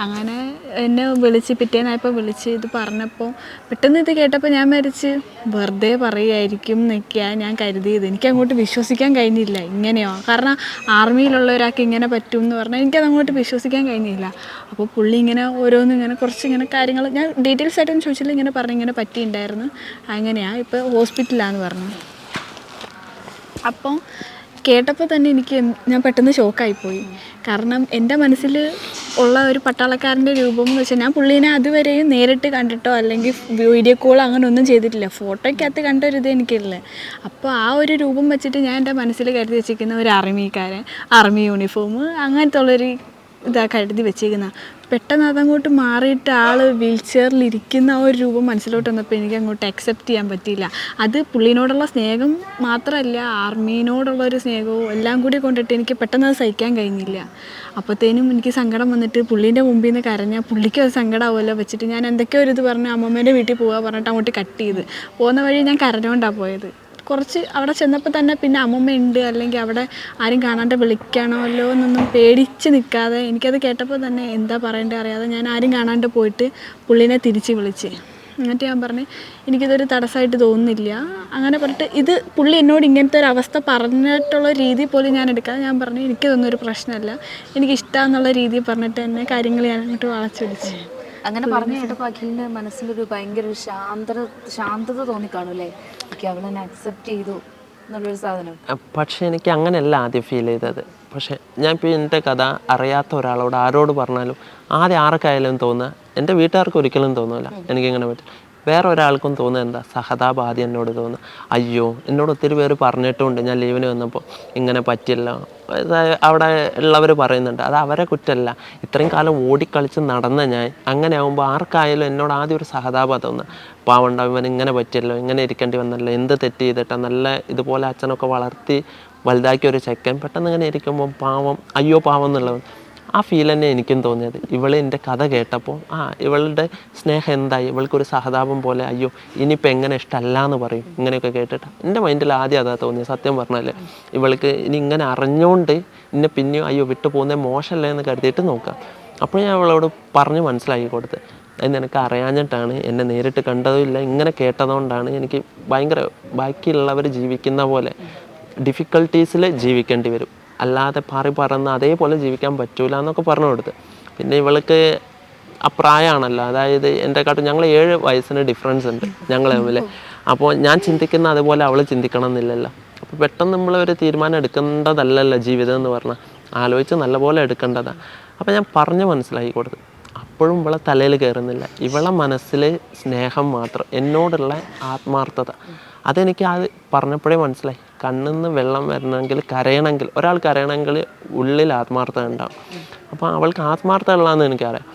അങ്ങനെ എന്നെ വിളിച്ച് പിറ്റേന്നായപ്പോൾ വിളിച്ച് ഇത് പറഞ്ഞപ്പോൾ പെട്ടെന്ന് ഇത് കേട്ടപ്പോൾ ഞാൻ മരിച്ച് വെറുതെ പറയുമായിരിക്കും നിൽക്കുക ഞാൻ കരുതിയത്. എനിക്ക് അങ്ങോട്ട് വിശ്വസിക്കാൻ കഴിഞ്ഞില്ല. ഇങ്ങനെയോ? കാരണം ആർമിയിലുള്ള ഒരാൾക്ക് ഇങ്ങനെ പറ്റും എന്ന് പറഞ്ഞാൽ എനിക്കത് അങ്ങോട്ട് വിശ്വസിക്കാൻ കഴിഞ്ഞില്ല. അപ്പോൾ പുള്ളി ഇങ്ങനെ ഓരോന്നും ഇങ്ങനെ കുറച്ച് ഇങ്ങനെ കാര്യങ്ങൾ ഞാൻ ഡീറ്റെയിൽസ് ആയിട്ടൊന്നും ചോദിച്ചില്ല. ഇങ്ങനെ പറഞ്ഞു ഇങ്ങനെ പറ്റിയിട്ടുണ്ടായിരുന്നു അങ്ങനെയാണ് ഇപ്പോൾ ഹോസ്പിറ്റലാന്ന് പറഞ്ഞു. അപ്പം കേട്ടപ്പോൾ തന്നെ എനിക്ക് ഞാൻ പെട്ടെന്ന് ഷോക്കായിപ്പോയി കാരണം എന്റെ മനസ്സിൽ ഉള്ള ഒരു പട്ടാളക്കാരന്റെ രൂപം എന്ന് വെച്ചാൽ ഞാൻ പുള്ളീനെ അതുവരെയും നേരിട്ട് കണ്ടിട്ടോ അല്ലെങ്കിൽ വീഡിയോ കോൾ അങ്ങനെ ഒന്നും ചെയ്തിട്ടില്ല. ഫോട്ടോയ്ക്കകത്ത് കണ്ട ഒരു ഇത് എനിക്കില്ല. അപ്പോൾ ആ ഒരു രൂപം വെച്ചിട്ട് ഞാൻ എന്റെ മനസ്സിൽ കരുതി വെച്ചിരിക്കുന്ന ഒരു ആർമിക്കാരൻ ആർമി യൂണിഫോം അങ്ങനത്തെ ഉള്ളൊരു ഇതാ കരുതി വെച്ചേക്കുന്ന പെട്ടെന്ന് അതങ്ങോട്ട് മാറിയിട്ട് ആൾ വീൽ ചെയറിൽ ഇരിക്കുന്ന ആ ഒരു രൂപം മനസ്സിലോട്ട് വന്നപ്പോൾ എനിക്ക് അങ്ങോട്ട് അക്സെപ്റ്റ് ചെയ്യാൻ പറ്റിയില്ല. അത് പുള്ളിനോടുള്ള സ്നേഹം മാത്രമല്ല ആർമീനോടുള്ള ഒരു സ്നേഹവും എല്ലാം കൂടി കൊണ്ടിട്ട് എനിക്ക് പെട്ടെന്ന് അത് സഹിക്കാൻ കഴിഞ്ഞില്ല. അപ്പോഴത്തേനും എനിക്ക് സങ്കടം വന്നിട്ട് പുള്ളീന്റെ മുമ്പിൽ നിന്ന് കരഞ്ഞാൽ പുള്ളിക്ക് അത് സങ്കടമാവുമല്ലോ വെച്ചിട്ട് ഞാൻ എന്തൊക്കെയോ ഒരു ഇത് പറഞ്ഞ് അമ്മമ്മേന്റെ വീട്ടിൽ പോകാൻ പറഞ്ഞിട്ട് അങ്ങോട്ട് കട്ട് ചെയ്ത്. പോകുന്ന വഴി ഞാൻ കരഞ്ഞുകൊണ്ടാണ് പോയത്. കുറച്ച് അവിടെ ചെന്നപ്പോൾ തന്നെ പിന്നെ അമ്മമ്മ ഉണ്ട് അല്ലെങ്കിൽ അവിടെ ആരും കാണാണ്ട് വിളിക്കണമല്ലോ എന്നൊന്നും പേടിച്ച് നിൽക്കാതെ എനിക്കത് കേട്ടപ്പോൾ തന്നെ എന്താ പറയേണ്ടത് അറിയാതെ ഞാൻ ആരും കാണാണ്ട് പോയിട്ട് പുള്ളിനെ തിരിച്ച് വിളിച്ച്. എന്നിട്ട് ഞാൻ പറഞ്ഞു എനിക്കിതൊരു തടസ്സമായിട്ട് തോന്നുന്നില്ല. അങ്ങനെ പറഞ്ഞിട്ട് ഇത് പുള്ളി എന്നോട് ഇങ്ങനത്തെ ഒരു അവസ്ഥ പറഞ്ഞിട്ടുള്ള രീതി പോലും ഞാൻ എടുക്കാതെ ഞാൻ പറഞ്ഞു എനിക്കിതൊന്നും ഒരു പ്രശ്നമല്ല. എനിക്ക് രീതി പറഞ്ഞിട്ട് തന്നെ കാര്യങ്ങൾ ഞാൻ അങ്ങോട്ട് വളച്ചൊടിച്ച്. അങ്ങനെ പറഞ്ഞു കേട്ടപ്പോൾ അഖിലിന് മനസ്സിലൊരു ഭയങ്കര ശാന്തത ശാന്തത തോന്നിക്കാണൂല്ലേ ഓക്കെ അവളെന്നെ അക്സെപ്റ്റ് ചെയ്തു എന്നുള്ളൊരു സാധനം. പക്ഷെ എനിക്ക് അങ്ങനെയല്ല ആദ്യം ഫീൽ ചെയ്തത്. പക്ഷെ ഞാൻ ഇപ്പോൾ എന്റെ കഥ അറിയാത്ത ഒരാളോട് ആരോട് പറഞ്ഞാലും ആദ്യം ആർക്കായാലും തോന്നുക. എന്റെ വീട്ടുകാർക്ക് ഒരിക്കലും തോന്നില്ല എനിക്കിങ്ങനെ പറ്റും. വേറെ ഒരാൾക്കും തോന്നുക എന്താ? സഹതാപം എന്നോട് തോന്നുക അയ്യോ എന്നോട് ഒത്തിരി പേര് പറഞ്ഞിട്ടുമുണ്ട് ഞാൻ ലീവിന് വന്നപ്പോൾ ഇങ്ങനെ പറ്റില്ല അവിടെ ഉള്ളവർ പറയുന്നുണ്ട്. അത് അവരെ കുറ്റമല്ല. ഇത്രയും കാലം ഓടിക്കളിച്ച് നടന്ന ഞാൻ അങ്ങനെ ആകുമ്പോൾ ആർക്കായാലും എന്നോട് ആദ്യം ഒരു സഹതാപം തോന്നുക പാവണ്ട ഇവൻ ഇങ്ങനെ പറ്റിയല്ലോ ഇങ്ങനെ ഇരിക്കേണ്ടി വന്നല്ലോ എന്ത് തെറ്റ് ചെയ്തിട്ടാ നല്ല ഇതുപോലെ അച്ഛനൊക്കെ വളർത്തി വലുതാക്കിയ ഒരു ചെക്കൻ പെട്ടെന്ന് ഇങ്ങനെ ഇരിക്കുമ്പോൾ പാവം അയ്യോ പാവം എന്നുള്ളത്. ആ ഫീൽ തന്നെ എനിക്കും തോന്നിയത്. ഇവൾ എന്റെ കഥ കേട്ടപ്പോൾ ആ ഇവളുടെ സ്നേഹം എന്തായി? ഇവൾക്കൊരു സഹതാപം പോലെ അയ്യോ ഇനിയിപ്പോൾ എങ്ങനെ ഇഷ്ടമല്ല എന്ന് പറയും. ഇങ്ങനെയൊക്കെ കേട്ടിട്ട്. എന്റെ മൈൻഡിൽ ആദ്യം അതാ തോന്നിയത് സത്യം പറഞ്ഞാൽ ഇവൾക്ക് ഇനി ഇങ്ങനെ അറിഞ്ഞുകൊണ്ട് ഇന്നെ പിന്നെയും അയ്യോ വിട്ടു പോകുന്നത് മോശമല്ലേ എന്ന് കരുതിയിട്ട് നോക്കാം. അപ്പോൾ ഞാൻ അവളോട് പറഞ്ഞ് മനസ്സിലാക്കി കൊടുത്ത്. അത് നിനക്ക് അറിയാഞ്ഞിട്ടാണ് എന്നെ നേരിട്ട് കണ്ടതുമില്ല ഇങ്ങനെ കേട്ടതുകൊണ്ടാണ് എനിക്ക് ഭയങ്കര ബാക്കിയുള്ളവർ ജീവിക്കുന്ന പോലെ ഡിഫിക്കൽട്ടീസിൽ ജീവിക്കേണ്ടി വരും. അല്ലാതെ പാറി പറന്ന് അതേപോലെ ജീവിക്കാൻ പറ്റൂല എന്നൊക്കെ പറഞ്ഞു കൊടുത്ത് പിന്നെ ഇവൾക്ക് അപ്രായമാണല്ലോ. അതായത് എന്റെ കാട്ടും ഞങ്ങൾ ഏഴ് വയസ്സിന് ഡിഫറൻസ് ഉണ്ട് ഞങ്ങൾ തമ്മിൽ. അപ്പോൾ ഞാൻ ചിന്തിക്കുന്ന അതുപോലെ അവൾ ചിന്തിക്കണം എന്നില്ലല്ലോ അപ്പോൾ പെട്ടെന്ന് നമ്മൾ ഒരു തീരുമാനം എടുക്കേണ്ടതല്ലല്ലോ ജീവിതം എന്ന് പറഞ്ഞാൽ ആലോചിച്ച് നല്ലപോലെ എടുക്കേണ്ടതാണ് അപ്പോൾ ഞാൻ പറഞ്ഞ് മനസ്സിലാക്കി കൊടുത്തു. അപ്പോഴും ഇവളെ തലയിൽ കയറുന്നില്ല. ഇവളെ മനസ്സിൽ സ്നേഹം മാത്രം എന്നോടുള്ള ആത്മാർത്ഥത. അതെനിക്ക് അത് പറഞ്ഞപ്പോഴേ മനസ്സിലായി. കണ്ണിൽ നിന്ന് വെള്ളം വരണമെങ്കിൽ കരയണമെങ്കിൽ ഒരാൾ കരയണമെങ്കിൽ ഉള്ളിൽ ആത്മാർത്ഥത ഉണ്ടാവും. അപ്പോൾ അവൾക്ക് ആത്മാർത്ഥത ഉള്ളതെന്ന് എനിക്കറിയാം.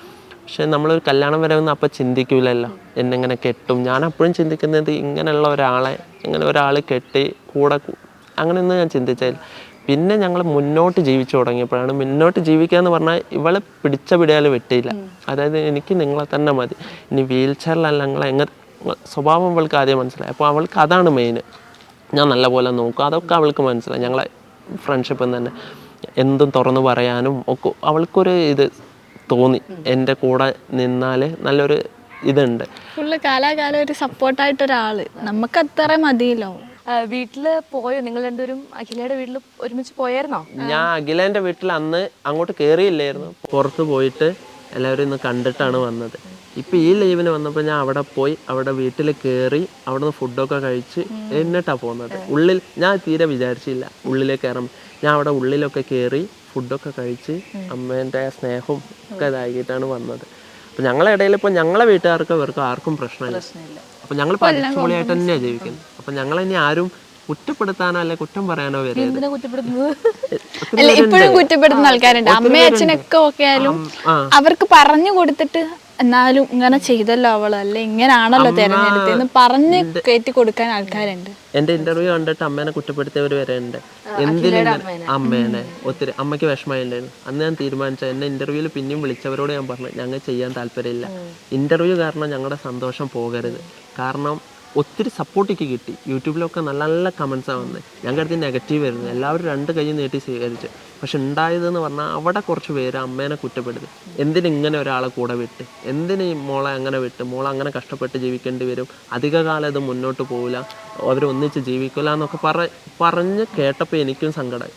പക്ഷെ നമ്മളൊരു കല്യാണം വരെ ഒന്നും അപ്പം ചിന്തിക്കില്ലല്ലോ എന്നെങ്ങനെ കെട്ടും? ഞാൻ അപ്പോഴും ചിന്തിക്കുന്നത് ഇങ്ങനെയുള്ള ഒരാളെ ഇങ്ങനെ ഒരാൾ കെട്ടി കൂടെ അങ്ങനെയൊന്നും ഞാൻ ചിന്തിച്ചില്ല പിന്നെ ഞങ്ങൾ മുന്നോട്ട് ജീവിച്ചു തുടങ്ങിയപ്പോഴാണ് മുന്നോട്ട് ജീവിക്കുക എന്ന് പറഞ്ഞാൽ ഇവളെ പിടിച്ച പിടിയാൽ വെട്ടിയില്ല. അതായത് എനിക്ക് നിങ്ങളെ തന്നെ മതി. ഇനി വീൽ ചെയറിലല്ല ഞങ്ങളെ എങ്ങനെ സ്വഭാവം അവൾക്ക് ആദ്യം മനസ്സിലായി. അപ്പോൾ അവൾക്ക് അതാണ് മെയിൻ ഞാൻ നല്ലപോലെ നോക്കും. അതൊക്കെ അവൾക്ക് മനസ്സിലായി. ഞങ്ങളെ ഫ്രണ്ട്ഷിപ്പിൽ തന്നെ എന്തും തുറന്നു പറയാനും ഒക്കെ അവൾക്കൊരു ഇത് തോന്നി. എന്റെ കൂടെ നിന്നാൽ നല്ലൊരു ഇതുണ്ട്. ഫുള്ള് കാലാകാലം ഒരു സപ്പോർട്ടായിട്ടൊരാൾ നമുക്ക് അത്ര മതിയല്ലോ. വീട്ടിൽ പോയോ? നിങ്ങൾ രണ്ടുപേരും അഖിലയുടെ വീട്ടിൽ ഒരുമിച്ച് പോയായിരുന്നോ? ഞാൻ അഖിലേന്റെ വീട്ടിൽ അന്ന് അങ്ങോട്ട് കേറിയില്ലായിരുന്നു. പുറത്ത് പോയിട്ട് എല്ലാവരും ഇന്ന് കണ്ടിട്ടാണ് വന്നത്. ഇപ്പം ഈ ലീവിന് വന്നപ്പോൾ ഞാൻ അവിടെ പോയി അവിടെ വീട്ടിൽ കയറി അവിടെ നിന്ന് ഫുഡൊക്കെ കഴിച്ച് എന്നിട്ടാണ് പോകുന്നത് ഉള്ളിൽ ഞാൻ തീരെ വിചാരിച്ചില്ല ഉള്ളിലേക്ക് കയറും ഞാൻ അവിടെ ഉള്ളിലൊക്കെ കയറി ഫുഡൊക്കെ കഴിച്ച് അമ്മേന്റെ സ്നേഹവും ഒക്കെ ഇതാക്കിയിട്ടാണ് വന്നത്. അപ്പം ഞങ്ങളെ ഇടയിൽ ഇപ്പോൾ ഞങ്ങളെ വീട്ടുകാർക്ക് ഇവർക്ക് ആർക്കും പ്രശ്നമില്ല. അപ്പം ഞങ്ങൾ അടിച്ചുപൊളിയായിട്ട് തന്നെയാണ് ജീവിക്കുന്നത്. അപ്പം ഞങ്ങളിനി ആരും കുറ്റപ്പെടുത്താനോ അല്ലെ കുറ്റം പറയാനോ വരെ ഇപ്പോഴും കുറ്റപ്പെടുത്തുന്ന ആൾക്കാരുണ്ട്. അമ്മയും അച്ഛനൊക്കെ ഒക്കെ ആയാലും അവർക്ക് പറഞ്ഞു കൊടുത്തിട്ട് എന്നാലും ഇങ്ങനെ ചെയ്തല്ലോ അവൾ. അല്ലെ ഇങ്ങനാണല്ലോ തെരഞ്ഞെടുത്തെന്ന് പറഞ്ഞ് കയറ്റി കൊടുക്കാൻ ആൾക്കാരുണ്ട്. എന്റെ ഇന്റർവ്യൂ കണ്ടിട്ട് അമ്മേനെ കുറ്റപ്പെടുത്തിയവർ വരെ ഉണ്ട്. എന്തിനാണ് അമ്മേനെ. ഒത്തിരി അമ്മയ്ക്ക് വിഷമമുണ്ടായിരുന്നു. അന്ന് ഞാൻ തീരുമാനിച്ച എന്നെ ഇന്റർവ്യൂവിൽ പിന്നെയും വിളിച്ചവരോട് ഞാൻ പറഞ്ഞു ഞങ്ങൾ ചെയ്യാൻ താല്പര്യമില്ല. ഇന്റർവ്യൂ കാരണം ഞങ്ങളുടെ സന്തോഷം പോകരുത്. കാരണം ഒത്തിരി സപ്പോർട്ടൊക്കെ കിട്ടി. യൂട്യൂബിലൊക്കെ നല്ല നല്ല കമൻസാണ് വന്നത് ഞാൻ കരുതി നെഗറ്റീവ് വരുന്നത് എല്ലാവരും രണ്ട് കൈ നീട്ടി സ്വീകരിച്ചു. പക്ഷെ ഉണ്ടായതെന്ന് പറഞ്ഞാൽ അവിടെ കുറച്ച് പേര് അമ്മേനെ കുറ്റപ്പെടുത്തി. എന്തിന് ഇങ്ങനെ ഒരാളെ കൂടെ വിട്ട്? എന്തിന് മോളെ അങ്ങനെ വിട്ട്? മോളെ അങ്ങനെ കഷ്ടപ്പെട്ട് ജീവിക്കേണ്ടി വരും? അധികകാലം ഇത് മുന്നോട്ട് പോകില്ല അവരൊന്നിച്ച് ജീവിക്കില്ല എന്നൊക്കെ പറ പറഞ്ഞ് കേട്ടപ്പോൾ എനിക്കും സങ്കടമായി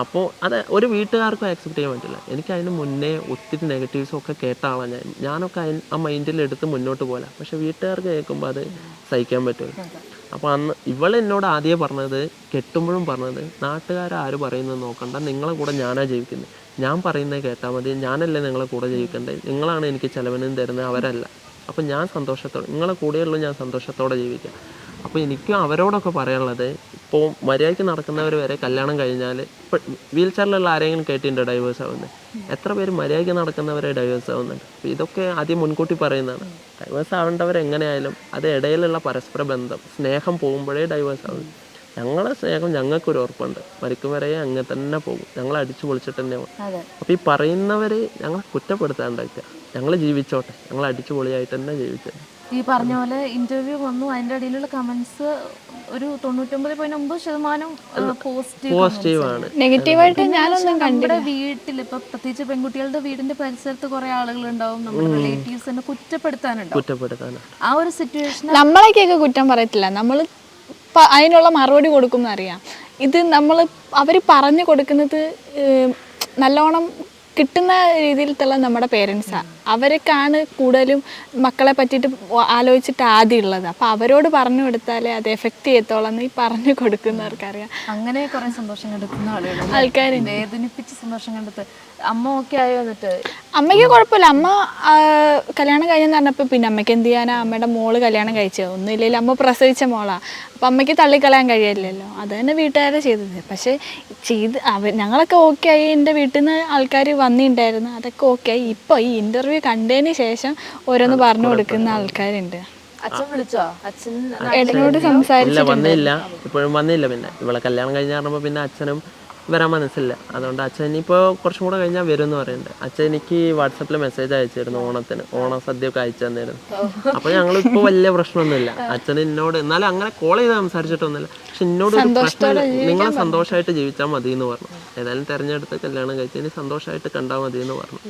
അപ്പോൾ അത് ഒരു വീട്ടുകാർക്കും ആക്സെപ്റ്റ് ചെയ്യാൻ പറ്റില്ല. എനിക്ക് അതിന് മുന്നേ ഒത്തിരി നെഗറ്റീവ്സും ഒക്കെ കേട്ട ആളാണ് ഞാൻ. ഞാനൊക്കെ അതിന് ആ മൈൻഡിൽ എടുത്ത് മുന്നോട്ട് പോകില്ല പക്ഷെ വീട്ടുകാർക്ക് കേൾക്കുമ്പോൾ അത് സഹിക്കാൻ പറ്റുമല്ലോ അപ്പോൾ അന്ന് ഇവൾ എന്നോട് ആദ്യമേ പറഞ്ഞത് കെട്ടുമ്പോഴും പറഞ്ഞത് നാട്ടുകാരാര് പറയുന്നത് നോക്കണ്ട. നിങ്ങളെ കൂടെ ഞാനാ ജീവിക്കുന്നത് ഞാൻ പറയുന്നത് കേട്ടാൽ മതി. ഞാനല്ലേ നിങ്ങളെ കൂടെ ജീവിക്കേണ്ടത് നിങ്ങളാണ് എനിക്ക് ചിലവിനും തരുന്നത് അവരല്ല. അപ്പം ഞാൻ സന്തോഷത്തോടെ നിങ്ങളെ കൂടെയുള്ളൂ ഞാൻ സന്തോഷത്തോടെ ജീവിക്കാം. അപ്പോൾ എനിക്കും അവരോടൊക്കെ പറയാനുള്ളത് ഇപ്പോൾ മര്യാദയ്ക്ക് നടക്കുന്നവർ വരെ കല്യാണം കഴിഞ്ഞാൽ ഇപ്പോൾ വീൽ ചെയറിലുള്ള ആരെങ്കിലും കേട്ടിട്ടുണ്ടോ ഡൈവേഴ്സ് ആവുന്നത് എത്ര പേര് മര്യാദയ്ക്ക് നടക്കുന്നവരെ ഡൈവേഴ്സ് ആവുന്നുണ്ട്? അപ്പോൾ ഇതൊക്കെ ആദ്യം മുൻകൂട്ടി പറയുന്നതാണ്. ഡൈവേഴ്സ് ആവേണ്ടവർ എങ്ങനെയായാലും അത് ഇടയിലുള്ള പരസ്പര ബന്ധം സ്നേഹം പോകുമ്പോഴേ ഡൈവേഴ്സ് ആവുന്നു ഞങ്ങളെ സ്നേഹം ഞങ്ങൾക്കൊരു ഉറപ്പുണ്ട്. മരിക്കും വരെ അങ്ങനെ തന്നെ പോകും. ഞങ്ങൾ അടിച്ചു പൊളിച്ചിട്ട് തന്നെ പോകും. അപ്പോൾ ഈ പറയുന്നവർ ഞങ്ങളെ കുറ്റപ്പെടുത്താണ്ടാക്കുക. ഞങ്ങൾ ജീവിച്ചോട്ടെ. ഞങ്ങൾ അടിച്ചു പൊളിയായിട്ട് തന്നെ ജീവിച്ചത് ഈ പറഞ്ഞ പോലെ ഇന്റർവ്യൂ വന്നു. അതിന്റെ ഇടയിലുള്ള കമന്റ്സ് ഒരു തൊണ്ണൂറ്റൊമ്പത് പോയിന്റ് ഒമ്പത് ശതമാനം പോസിറ്റീവ് നെഗറ്റീവായിട്ട് ഞാനൊന്നും നമ്മുടെ വീട്ടിൽ ഇപ്പൊ പ്രത്യേകിച്ച് പെൺകുട്ടികളുടെ വീടിന്റെ പരിസരത്ത് കുറെ ആളുകൾ ഉണ്ടാവും നമ്മുടെ റിലേറ്റീവ്സ് തന്നെ കുറ്റപ്പെടുത്താനുണ്ടാവും. ആ ഒരു സിറ്റുവേഷൻ നമ്മളൊക്കെയൊക്കെ കുറ്റം പറയത്തില്ല. നമ്മൾ അതിനുള്ള മറുപടി കൊടുക്കും അറിയാം. ഇത് നമ്മൾ അവർ പറഞ്ഞു കൊടുക്കുന്നത് നല്ലോണം കിട്ടുന്ന രീതിയിലത്തുള്ള നമ്മുടെ പേരൻസാണ് അവർക്കാണ് കൂടുതലും മക്കളെ പറ്റിയിട്ട് ആലോചിച്ചിട്ട് ആദ്യം ഉള്ളത്. അപ്പോൾ അവരോട് പറഞ്ഞു കൊടുത്താലേ അത് എഫക്റ്റ് ചെയ്യത്തോളം എന്ന് ഈ പറഞ്ഞു കൊടുക്കുന്നവർക്കറിയാം അങ്ങനെ കുറേ സന്തോഷം കണ്ടെത്തുന്ന ആളുകൾ ആൾക്കാരുണ്ട്. വേദനിപ്പിച്ച് സന്തോഷം കണ്ടെത്ത് അമ്മ ഒക്കെ ആയോ എന്നിട്ട്? അമ്മയ്ക്ക് കുഴപ്പമില്ല. അമ്മ കല്യാണം കഴിഞ്ഞെന്ന് പറഞ്ഞപ്പോൾ പിന്നെ അമ്മയ്ക്ക് എന്ത് ചെയ്യാനാ? അമ്മയുടെ മോൾ കല്യാണം കഴിച്ചത് ഒന്നുമില്ലെങ്കിൽ അമ്മ പ്രസവിച്ച മോളാണ് അപ്പം അമ്മയ്ക്ക് തള്ളിക്കളയാൻ കഴിയില്ലല്ലോ. അത് തന്നെ വീട്ടുകാരെ ചെയ്തത്. പക്ഷേ ചെയ്ത് അവർ ഞങ്ങളൊക്കെ ഓക്കെ ആയി. എന്റെ വീട്ടിൽ നിന്ന് ആൾക്കാർ വന്നിട്ടുണ്ടായിരുന്നു അതൊക്കെ ഓക്കെ ആയി. ഇപ്പോൾ ഈ ഇന്റർവ്യൂ കണ്ടതിന് ശേഷം ഓരോന്ന് പറഞ്ഞു കൊടുക്കുന്ന ആൾക്കാരുണ്ട്. അച്ഛൻ വിളിച്ചോ? അച്ഛൻ ഏട്ടനോട് ഇല്ല വന്നില്ല. ഇപ്പോഴും വന്നില്ല പിന്നെ. ഇവളെ കല്യാണം കഴിഞ്ഞ പറഞ്ഞപ്പോൾ പിന്നെ അച്ഛനും വരാൻ മനസ്സില്ല. അതുകൊണ്ട് അച്ഛൻ ഇനിയിപ്പോൾ കുറച്ചും കൂടെ കഴിഞ്ഞാൽ വരും എന്ന് പറയുന്നുണ്ട്. അച്ഛൻ എനിക്ക് വാട്സപ്പിൽ മെസ്സേജ് അയച്ചിരുന്നു ഓണത്തിന്. ഓണ സദ്യ ഒക്കെ അയച്ചു തന്നിരുന്നു. അപ്പോൾ ഞങ്ങൾ ഇപ്പോൾ വലിയ പ്രശ്നമൊന്നുമില്ല. അച്ഛൻ എന്നോട് എന്നാലും അങ്ങനെ കോൾ ചെയ്ത് സംസാരിച്ചിട്ടൊന്നുമില്ല. പക്ഷെ എന്നോട് ഒരു പ്രശ്നമില്ല. നിങ്ങൾ സന്തോഷമായിട്ട് ജീവിച്ചാൽ മതി എന്ന് പറഞ്ഞു. ഏതായാലും തിരഞ്ഞെടുത്ത് കല്യാണം കഴിച്ച് ഇനി സന്തോഷമായിട്ട് കണ്ടാൽ മതി എന്ന് പറഞ്ഞു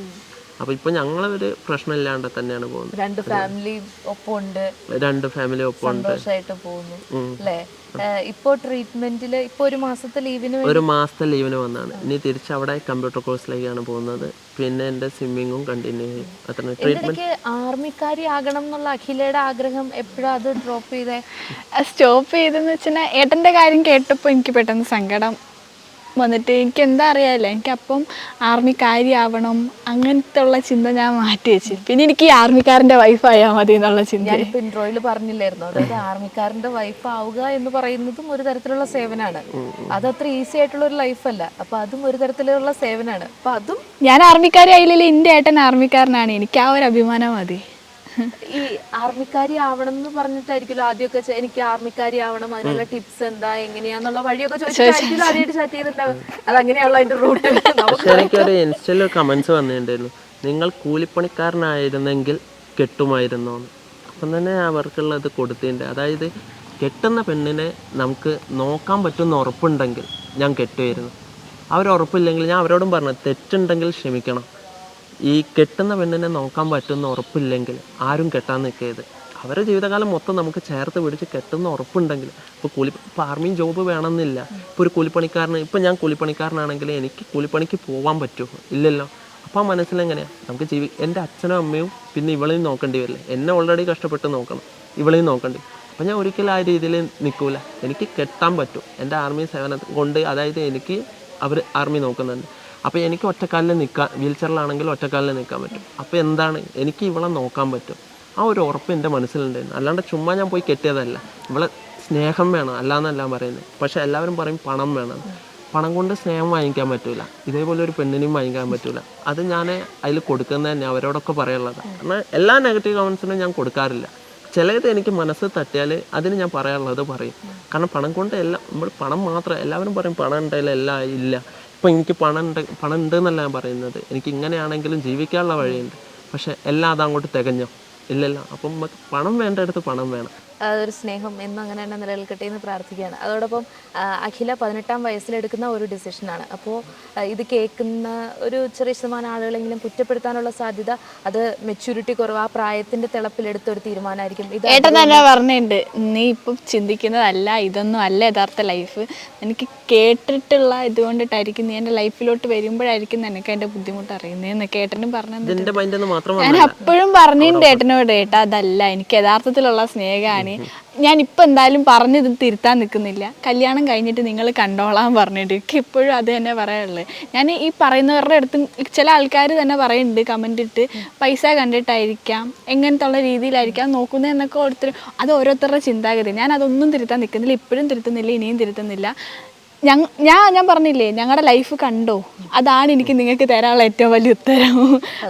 അപ്പോൾ ഇപ്പോൾ ഞങ്ങളൊരു പ്രശ്നമില്ലാണ്ട് തന്നെയാണ് പോകുന്നത്. രണ്ട് ഫാമിലി ഒപ്പമുണ്ട്. രണ്ട് ഫാമിലി ഒപ്പമുണ്ട്. സന്തോഷമായിട്ട് പോകുന്നു. അല്ലേ? ഇപ്പോ ട്രീറ്റ്മെന്റിൽ ഇപ്പൊ ഒരു മാസത്തെ ലീവിന് ഒരു മാസത്തെ ലീവിന് വന്നാണ്. ഇനി തിരിച്ച് അവിടെ കമ്പ്യൂട്ടർ കോഴ്സിലേക്കാണ് പോകുന്നത്. പിന്നെ എന്റെ സ്വിമ്മിങ്ങും കണ്ടിന്യൂ ചെയ്യും. അത്ര ട്രീറ്റ്മെന്റ് ആർമിക്കാരി ആകണം എന്നുള്ള അഖിലയുടെ ആഗ്രഹം എപ്പോഴും അത് ഡ്രോപ്പ് ചെയ്തേ? സ്റ്റോപ്പ് ചെയ്തെന്ന് വെച്ചാൽ ഏട്ടന്റെ കാര്യം കേട്ടപ്പോൾ എനിക്ക് പെട്ടെന്ന് സങ്കടം. വന്നിട്ട് എനിക്ക് എന്താ അറിയാമല്ലോ എനിക്കപ്പം ആർമിക്കാരിയാവണം അങ്ങനത്തെ ഉള്ള ചിന്ത ഞാൻ മാറ്റി വെച്ചു. പിന്നെ എനിക്ക് ഈ ആർമിക്കാരന്റെ വൈഫായാൽ മതി എന്നുള്ള ചിന്ത. ഇൻട്രോയിൽ പറഞ്ഞില്ലായിരുന്നു. അതായത് ആർമിക്കാരന്റെ വൈഫ് ആവുക എന്ന് പറയുന്നതും ഒരു തരത്തിലുള്ള സേവനാണ്. അത് അത്ര ഈസി ആയിട്ടുള്ള ഒരു ലൈഫല്ല അപ്പൊ അതും ഒരു തരത്തിലുള്ള സേവനാണ്. അപ്പൊ അതും ഞാൻ ആർമിക്കാരി ആയില്ലേ എന്റെ ഏട്ടൻ ആർമിക്കാരനാണ് എനിക്ക് ആ ഒരു അഭിമാനം മതി. ഈ ആർമിക്കാരി ആവണം എന്ന് പറഞ്ഞിട്ടായിരിക്കുമല്ലോ ആദ്യമൊക്കെ എനിക്ക് ആർമിക്കാരി ആവണം അതിനുള്ള ടിപ്സ് എന്താ എങ്ങനെയാന്നുള്ള വഴിയൊക്കെ ചോദിച്ചിട്ടായിരിക്കും ആദ്യമായിട്ട് ചാറ്റ് ചെയ്തിട്ടുണ്ടാവും അതങ്ങനെയുള്ള അതിന്റെ റൂട്ട് പക്ഷെ എനിക്കൊരു ഇൻസ്റ്റയിൽ കമന്റ്സ് വന്നിട്ടുണ്ടായിരുന്നു. നിങ്ങൾ കൂലിപ്പണിക്കാരനായിരുന്നെങ്കിൽ കെട്ടുമായിരുന്നോ അപ്പം തന്നെ അവർക്കുള്ളത് കൊടുത്തിട്ടുണ്ട്. അതായത് കെട്ടുന്ന പെണ്ണിനെ നമുക്ക് നോക്കാൻ പറ്റുന്ന ഉറപ്പുണ്ടെങ്കിൽ ഞാൻ കെട്ടുമായിരുന്നു. അവർ ഉറപ്പില്ലെങ്കിൽ ഞാൻ അവരോടും പറഞ്ഞു തെറ്റുണ്ടെങ്കിൽ ക്ഷമിക്കണം. ഈ കെട്ടുന്ന പെണ്ണിനെ നോക്കാൻ പറ്റുന്ന ഉറപ്പില്ലെങ്കിൽ ആരും കെട്ടാൻ നിൽക്കരുത്. അവരുടെ ജീവിതകാലം മൊത്തം നമുക്ക് ചേർത്ത് പിടിച്ച് കെട്ടുന്ന ഉറപ്പുണ്ടെങ്കിൽ ഇപ്പോൾ കൂലി ഇപ്പോൾ ജോബ് വേണമെന്നില്ല. ഇപ്പോൾ ഒരു കൂലിപ്പണിക്കാരന് ഇപ്പോൾ ഞാൻ കൂലിപ്പണിക്കാരനാണെങ്കിൽ എനിക്ക് കൂലിപ്പണിക്ക് പോകാൻ പറ്റുമോ ഇല്ലല്ലോ. അപ്പോൾ ആ മനസ്സിലെങ്ങനെയാണ് നമുക്ക് ജീവി എന്റെ അച്ഛനും അമ്മയും പിന്നെ ഇവളെയും നോക്കേണ്ടി വരില്ല? എന്നെ ഓൾറെഡി കഷ്ടപ്പെട്ട് നോക്കണം. ഇവളെയും നോക്കേണ്ടി അപ്പം ഞാൻ ഒരിക്കലും ആ രീതിയിൽ നിൽക്കില്ല എനിക്ക് കെട്ടാൻ പറ്റും. എന്റെ ആർമി സേവനം കൊണ്ട് അതായത് എനിക്ക് അവർ ആർമി നോക്കുന്നുണ്ട്. അപ്പോൾ എനിക്ക് ഒറ്റക്കാലിൽ നിൽക്കാൻ വീൽ ചെയറിലാണെങ്കിൽ ഒറ്റക്കാലിൽ നിൽക്കാൻ പറ്റും. അപ്പോൾ എന്താണ്? എനിക്ക് ഇവളെ നോക്കാൻ പറ്റും. ആ ഒരു ഉറപ്പ് എന്റെ മനസ്സിലുണ്ടായിരുന്നു അല്ലാണ്ട് ചുമ്മാ ഞാൻ പോയി കെട്ടിയതല്ല. ഇവളെ സ്നേഹം വേണം അല്ലാന്നല്ല പറയുന്നത് പക്ഷേ എല്ലാവരും പറയും പണം വേണം. പണം കൊണ്ട് സ്നേഹം വാങ്ങിക്കാൻ പറ്റില്ല ഇതേപോലെ ഒരു പെണ്ണിനെയും വാങ്ങിക്കാൻ പറ്റില്ല അത് ഞാൻ അതിൽ കൊടുക്കുന്നത് തന്നെ അവരോടൊക്കെ പറയുള്ളത് കാരണം എല്ലാ നെഗറ്റീവ് കമൻസിനും ഞാൻ കൊടുക്കാറില്ല. ചിലത് എനിക്ക് മനസ്സ് തട്ടിയാൽ അതിന് ഞാൻ പറയാനുള്ളത് പറയും. കാരണം പണം കൊണ്ട് എല്ലാം നമ്മൾ പണം മാത്രം എല്ലാവരും പറയും പണം ഉണ്ടായാലും എല്ലാം ഇല്ല. ഇപ്പം എനിക്ക് പണം ഉണ്ട് പണം ഉണ്ട് എന്നല്ല ഞാൻ പറയുന്നത്. എനിക്ക് ഇങ്ങനെയാണെങ്കിലും ജീവിക്കാനുള്ള വഴിയുണ്ട്. പക്ഷേ എല്ലാം അതങ്ങോട്ട് തികഞ്ഞോ? ഇല്ലല്ലോ. അപ്പം നമുക്ക് പണം വേണ്ടയിടത്ത് പണം വേണം. ഒരു സ്നേഹം എന്നും അങ്ങനെ തന്നെ നിലനിൽക്കട്ടെ എന്ന് പ്രാർത്ഥിക്കുകയാണ്. അതോടൊപ്പം അഖില പതിനെട്ടാം വയസ്സിലെടുക്കുന്ന ഒരു ഡിസിഷനാണ് അപ്പോൾ ഇത് കേൾക്കുന്ന ഒരു ചെറിയ ശതമാനം ആളുകളെങ്കിലും കുറ്റപ്പെടുത്താനുള്ള സാധ്യത അത് മെച്യൂരിറ്റി കുറവ് ആ പ്രായത്തിന്റെ തിളപ്പിലെടുത്ത ഒരു തീരുമാനമായിരിക്കും. ഇത് ഏട്ടൻ തന്നെ പറഞ്ഞിട്ടുണ്ട്. നീ ഇപ്പം ചിന്തിക്കുന്നതല്ല ഇതൊന്നും അല്ല യഥാർത്ഥ ലൈഫ് എനിക്ക് കേട്ടിട്ടുള്ള ഇതുകൊണ്ടിട്ടായിരിക്കും നീ എന്റെ ലൈഫിലോട്ട് വരുമ്പോഴായിരിക്കും നിനക്ക് എന്റെ ബുദ്ധിമുട്ട് അറിയുന്നതെന്ന് കേട്ടനും പറഞ്ഞു ഞാൻ അപ്പോഴും പറഞ്ഞിട്ടുണ്ട് ഏട്ടനോട് ഏട്ടാ അതല്ല എനിക്ക് യഥാർത്ഥത്തിലുള്ള സ്നേഹമാണ്. ഞാൻ ഇപ്പം എന്തായാലും പറഞ്ഞത് തിരുത്താൻ നിൽക്കുന്നില്ല. കല്യാണം കഴിഞ്ഞിട്ട് നിങ്ങൾ കണ്ടോളാൻ പറഞ്ഞിട്ട്. എനിക്ക് എപ്പോഴും അത് തന്നെ പറയാനുള്ളത് ഞാൻ ഈ പറയുന്നവരുടെ അടുത്തും ചില ആൾക്കാർ തന്നെ പറയുന്നുണ്ട് കമന്റ് ഇട്ട്. പൈസ കണ്ടിട്ടായിരിക്കാം എങ്ങനത്തെ ഉള്ള രീതിയിലായിരിക്കാം നോക്കുന്നത് എന്നൊക്കെ ഓരോരുത്തർ അത് ഓരോരുത്തരുടെ ചിന്താഗതി. ഞാൻ അതൊന്നും തിരുത്താൻ നിൽക്കുന്നില്ല ഇപ്പോഴും തിരുത്തുന്നില്ല ഇനിയും തിരുത്തുന്നില്ല. ഞാൻ ഞാൻ പറഞ്ഞില്ലേ ഞങ്ങളുടെ ലൈഫ് കണ്ടോ? അതാണ് എനിക്ക് നിങ്ങൾക്ക് തരാനുള്ള ഏറ്റവും വലിയ ഉത്തരം.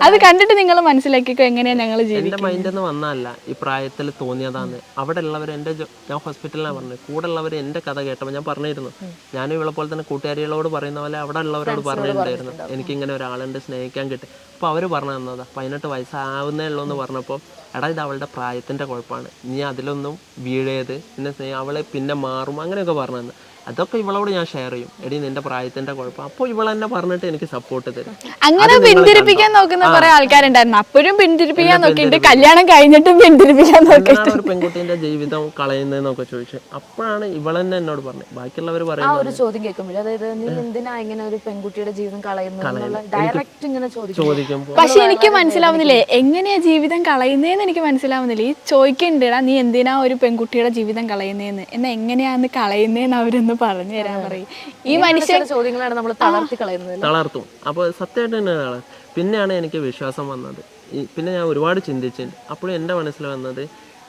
അത് കണ്ടിട്ട് നിങ്ങൾ മനസ്സിലാക്കിക്കോ എങ്ങനെയാ ഞങ്ങൾ ജീവിക്കുന്നത്. എന്റെ മൈൻഡിൽ വന്നല്ല ഈ പ്രായത്തിൽ തോന്നിയതാണ് അവിടെ ഉള്ളവർ എന്റെ ഞാൻ ഹോസ്പിറ്റലിലാണ് പറഞ്ഞത്. കൂടെ ഉള്ളവർ എന്റെ കഥ കേട്ടപ്പോൾ ഞാൻ പറഞ്ഞിരുന്നു. ഞാൻ ഇവളെ പോലെ തന്നെ കൂട്ടുകാരികളോട് പറയുന്ന പോലെ അവിടെ ഉള്ളവരോട് പറഞ്ഞിട്ടുണ്ടായിരുന്നു. എനിക്ക് ഇങ്ങനെ ഒരാളുണ്ട് സ്നേഹിക്കാൻ കിട്ടി. അപ്പോൾ അവർ പറഞ്ഞു തന്നതാ. പതിനെട്ട് വയസ്സാവുന്നേ ഉള്ളൂ എന്ന് പറഞ്ഞപ്പോൾ എടാ ഇത് അവളുടെ പ്രായത്തിന്റെ കുഴപ്പമാണ് നീ അതിലൊന്നും വീഴേത് പിന്നെ സ്നേഹം അവളെ പിന്നെ മാറും. അങ്ങനെയൊക്കെ പറഞ്ഞു തന്നു. അതൊക്കെ ഇവളോട് ഞാൻ ഷെയർ ചെയ്യും. എടി നിന്റെ പ്രായത്തിന്റെ കുഴപ്പം. അപ്പോൾ ഇവൾ എന്നെ പറഞ്ഞിട്ട് എനിക്ക് സപ്പോർട്ട് തരും. അങ്ങനെ പിന്തിരിപ്പിക്കാൻ നോക്കുന്ന കുറെ ആൾക്കാരുണ്ടായിരുന്നു. അപ്പോഴും പിന്തിരിപ്പിക്കാൻ നോക്കിയിട്ട് കല്യാണം കഴിഞ്ഞിട്ടും പിന്തിരിപ്പിക്കാൻ നോക്കി പെൺകുട്ടിന്റെ ഒരു പെൺകുട്ടീന്റെ ജീവിതം കളയുന്നതെന്നൊക്കെ ചോദിച്ചു. അപ്പോഴാണ് ഇവളെന്നെ എന്നോട് പറഞ്ഞത്. ബാക്കിയുള്ളവർ ആ പറയുന്നത് ഒരു ചോദ്യം കേൾക്കുമ്പോൾ അതായത് നീ എന്തിനാ ഇങ്ങനെ ഒരു പെൺകുട്ടിയുടെ ജീവിതം കളയുന്നത് ഡയറക്റ്റ് ഇങ്ങനെ ചോദിക്കും പക്ഷെ എനിക്ക് മനസ്സിലാവുന്നില്ലേ? എങ്ങനെയാ ജീവിതം കളയുന്നതെന്ന് എനിക്ക് മനസ്സിലാവുന്നില്ല? ഈ ചോദിക്കണ്ടടാ നീ എന്തിനാ ഒരു പെൺകുട്ടിയുടെ ജീവിതം കളയുന്നതെന്ന് എന്നാ എങ്ങനെയാന്ന് കളയുന്നതെന്ന് അവരൊന്ന് പറഞ്ഞു തരാൻ പറയും. ഈ മനുഷ്യൻ ചോദ്യങ്ങളാണ് നമ്മൾ തളർത്തി കളയുന്നത് തളർത്തും. അപ്പോൾ സത്യമായിട്ട് തന്നെ പിന്നെയാണ് എനിക്ക് വിശ്വാസം വന്നത്. പിന്നെ ഞാൻ ഒരുപാട് ചിന്തിച്ചു അപ്പോഴും എന്റെ മനസ്സിൽ വന്നത്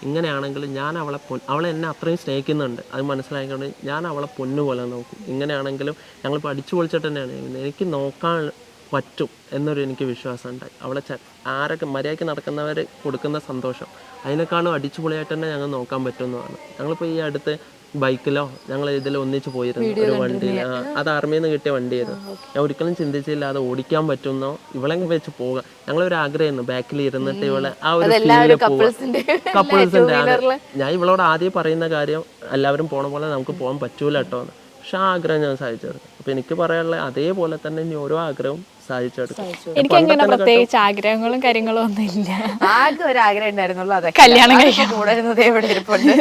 ഇങ്ങനെയാണെങ്കിൽ ഞാൻ അവളെ അവളെ എന്നെ അത്രയും സ്നേഹിക്കുന്നുണ്ട്. അത് മനസ്സിലായിക്കൊണ്ട് ഞാൻ അവളെ പൊന്നു പോലെ നോക്കും. ഇങ്ങനെയാണെങ്കിലും ഞങ്ങൾ പഠിച്ചു പൊളിച്ചിട്ട് തന്നെയാണ്. എനിക്ക് നോക്കാൻ പറ്റും എന്നൊരു എനിക്ക് വിശ്വാസം ഉണ്ടായി. അവളെ ച ആരൊക്കെ മര്യാദയ്ക്ക് നടക്കുന്നവർ കൊടുക്കുന്ന സന്തോഷം. അതിനേക്കാളും അടിച്ചുപൊളിയായിട്ട് തന്നെ ഞങ്ങൾ നോക്കാൻ പറ്റുമെന്നാണ് ഞങ്ങളിപ്പോൾ ഈ അടുത്ത് ബൈക്കിലോ ഞങ്ങൾ ഇതിൽ ഒന്നിച്ച് പോയിരുന്നു. ഒരു വണ്ടിയിൽ അത് ആർമിയിൽ നിന്ന് കിട്ടിയ വണ്ടിയായിരുന്നു. ഞാൻ ഒരിക്കലും ചിന്തിച്ചില്ല അത് ഓടിക്കാൻ പറ്റുന്നോ ഇവളെ വെച്ച് പോകാം. ഞങ്ങളൊരു ആഗ്രഹമായിരുന്നു ബാക്കിൽ ഇരുന്നിട്ട് ഇവളെ ആ ഒരു കപ്പിൾസിന്റെ ഞാൻ ഇവളോട് ആദ്യം പറയുന്ന കാര്യം എല്ലാവരും പോണ പോലെ നമുക്ക് പോകാൻ പറ്റൂല കേട്ടോ പക്ഷെ ആ ആഗ്രഹം ഞാൻ സാധിച്ചത് അപ്പൊ എനിക്ക് പറയാനുള്ള അതേപോലെ തന്നെ ഇനി ഓരോ ആഗ്രഹവും എനിക്ക് അങ്ങനെ പ്രത്യേകിച്ച് ആഗ്രഹങ്ങളും കാര്യങ്ങളും ഒന്നും ഇല്ല ആകെ ഒരു ആഗ്രഹം ഉണ്ടായിരുന്നുള്ളൂ അതെ കല്യാണം കൂടരുന്നത് എവിടെ ഇരിപ്പുണ്ട്?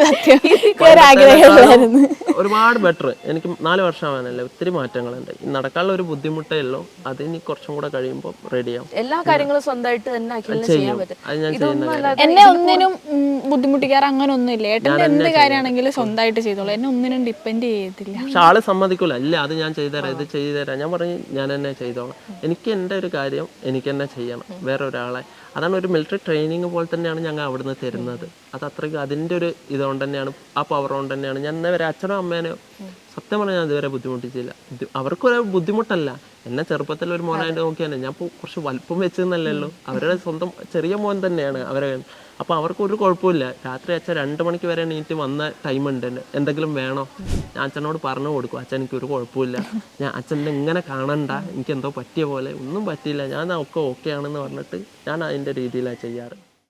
ഒരുപാട് ബെറ്റർ എനിക്ക് നാല് വർഷമാവാനല്ലേ ഒത്തിരി മാറ്റങ്ങളുണ്ട്. നടക്കാനുള്ള ഒരു ബുദ്ധിമുട്ടേ ഉള്ളൂ. അത് ഇനി കുറച്ചും കൂടെ കഴിയുമ്പോൾ റെഡിയാവും എല്ലാ കാര്യങ്ങളും സ്വന്തമായിട്ട് തന്നെ അഖിലിന് ചെയ്യാൻ പറ്റും. എന്നെ ഒന്നിനും ബുദ്ധിമുട്ടിക്കാറ് അങ്ങനെ ഒന്നുമില്ല ഏട്ടൻ എന്ത് കാര്യമാണെങ്കിലും സ്വന്തമായിട്ട് ചെയ്തോളൂ. എന്നെ ഒന്നിനും ഡിപ്പെൻഡ് ചെയ്തില്ല പക്ഷെ ആൾ സമ്മതിക്കൂല. ഇല്ല അത് ഞാൻ ചെയ്തുതരാം ഇത് ചെയ്തുതരാം ഞാൻ പറഞ്ഞു ഞാൻ തന്നെ ചെയ്തോളാം. എനിക്ക് എന്റെ ഒരു കാര്യം എനിക്ക് തന്നെ ചെയ്യണം. വേറെ ഒരാളെ അതാണ് ഒരു മിലിറ്ററി ട്രെയിനിങ് പോലെ തന്നെയാണ് ഞങ്ങൾ അവിടുന്ന് തരുന്നത്. അത് അത്രയ്ക്ക് അതിന്റെ ഒരു ഇതുകൊണ്ട് തന്നെയാണ് ആ പവർ കൊണ്ട് തന്നെയാണ് ഞാൻ ഇന്നേ വരെ അച്ഛനോ അമ്മേനോ സത്യം പറഞ്ഞാൽ ഞാൻ ഇതുവരെ ബുദ്ധിമുട്ടിച്ചില്ല. അവർക്കൊരു ബുദ്ധിമുട്ടല്ല. എന്നെ ചെറുപ്പത്തിൽ ഒരു മോനായിട്ട് നോക്കിയാണ് ഞാൻ കുറച്ച് വലുപ്പം വെച്ചെന്നല്ലല്ലോ അവരുടെ സ്വന്തം ചെറിയ മോൻ തന്നെയാണ് അവരെ അപ്പോൾ അവർക്ക് ഒരു കുഴപ്പമില്ല. രാത്രി അച്ഛൻ രണ്ട് മണിക്ക് വരെ എണീറ്റ് വന്ന ടൈം ഉണ്ട്. എന്തെങ്കിലും വേണോ? ഞാൻ അച്ഛനോട് പറഞ്ഞു കൊടുക്കും. അച്ഛൻ എനിക്ക് ഒരു കുഴപ്പമില്ല. ഞാൻ അച്ഛനെ ഇങ്ങനെ കാണണ്ട. എനിക്ക് എന്തോ പറ്റിയ പോലെ. ഒന്നും പറ്റിയില്ല. ഞാൻ ഒക്കെ ഓക്കെ ആണെന്ന് പറഞ്ഞിട്ട് ഞാൻ അതിന്റെ രീതിയിലാണ് ചെയ്യാറ്.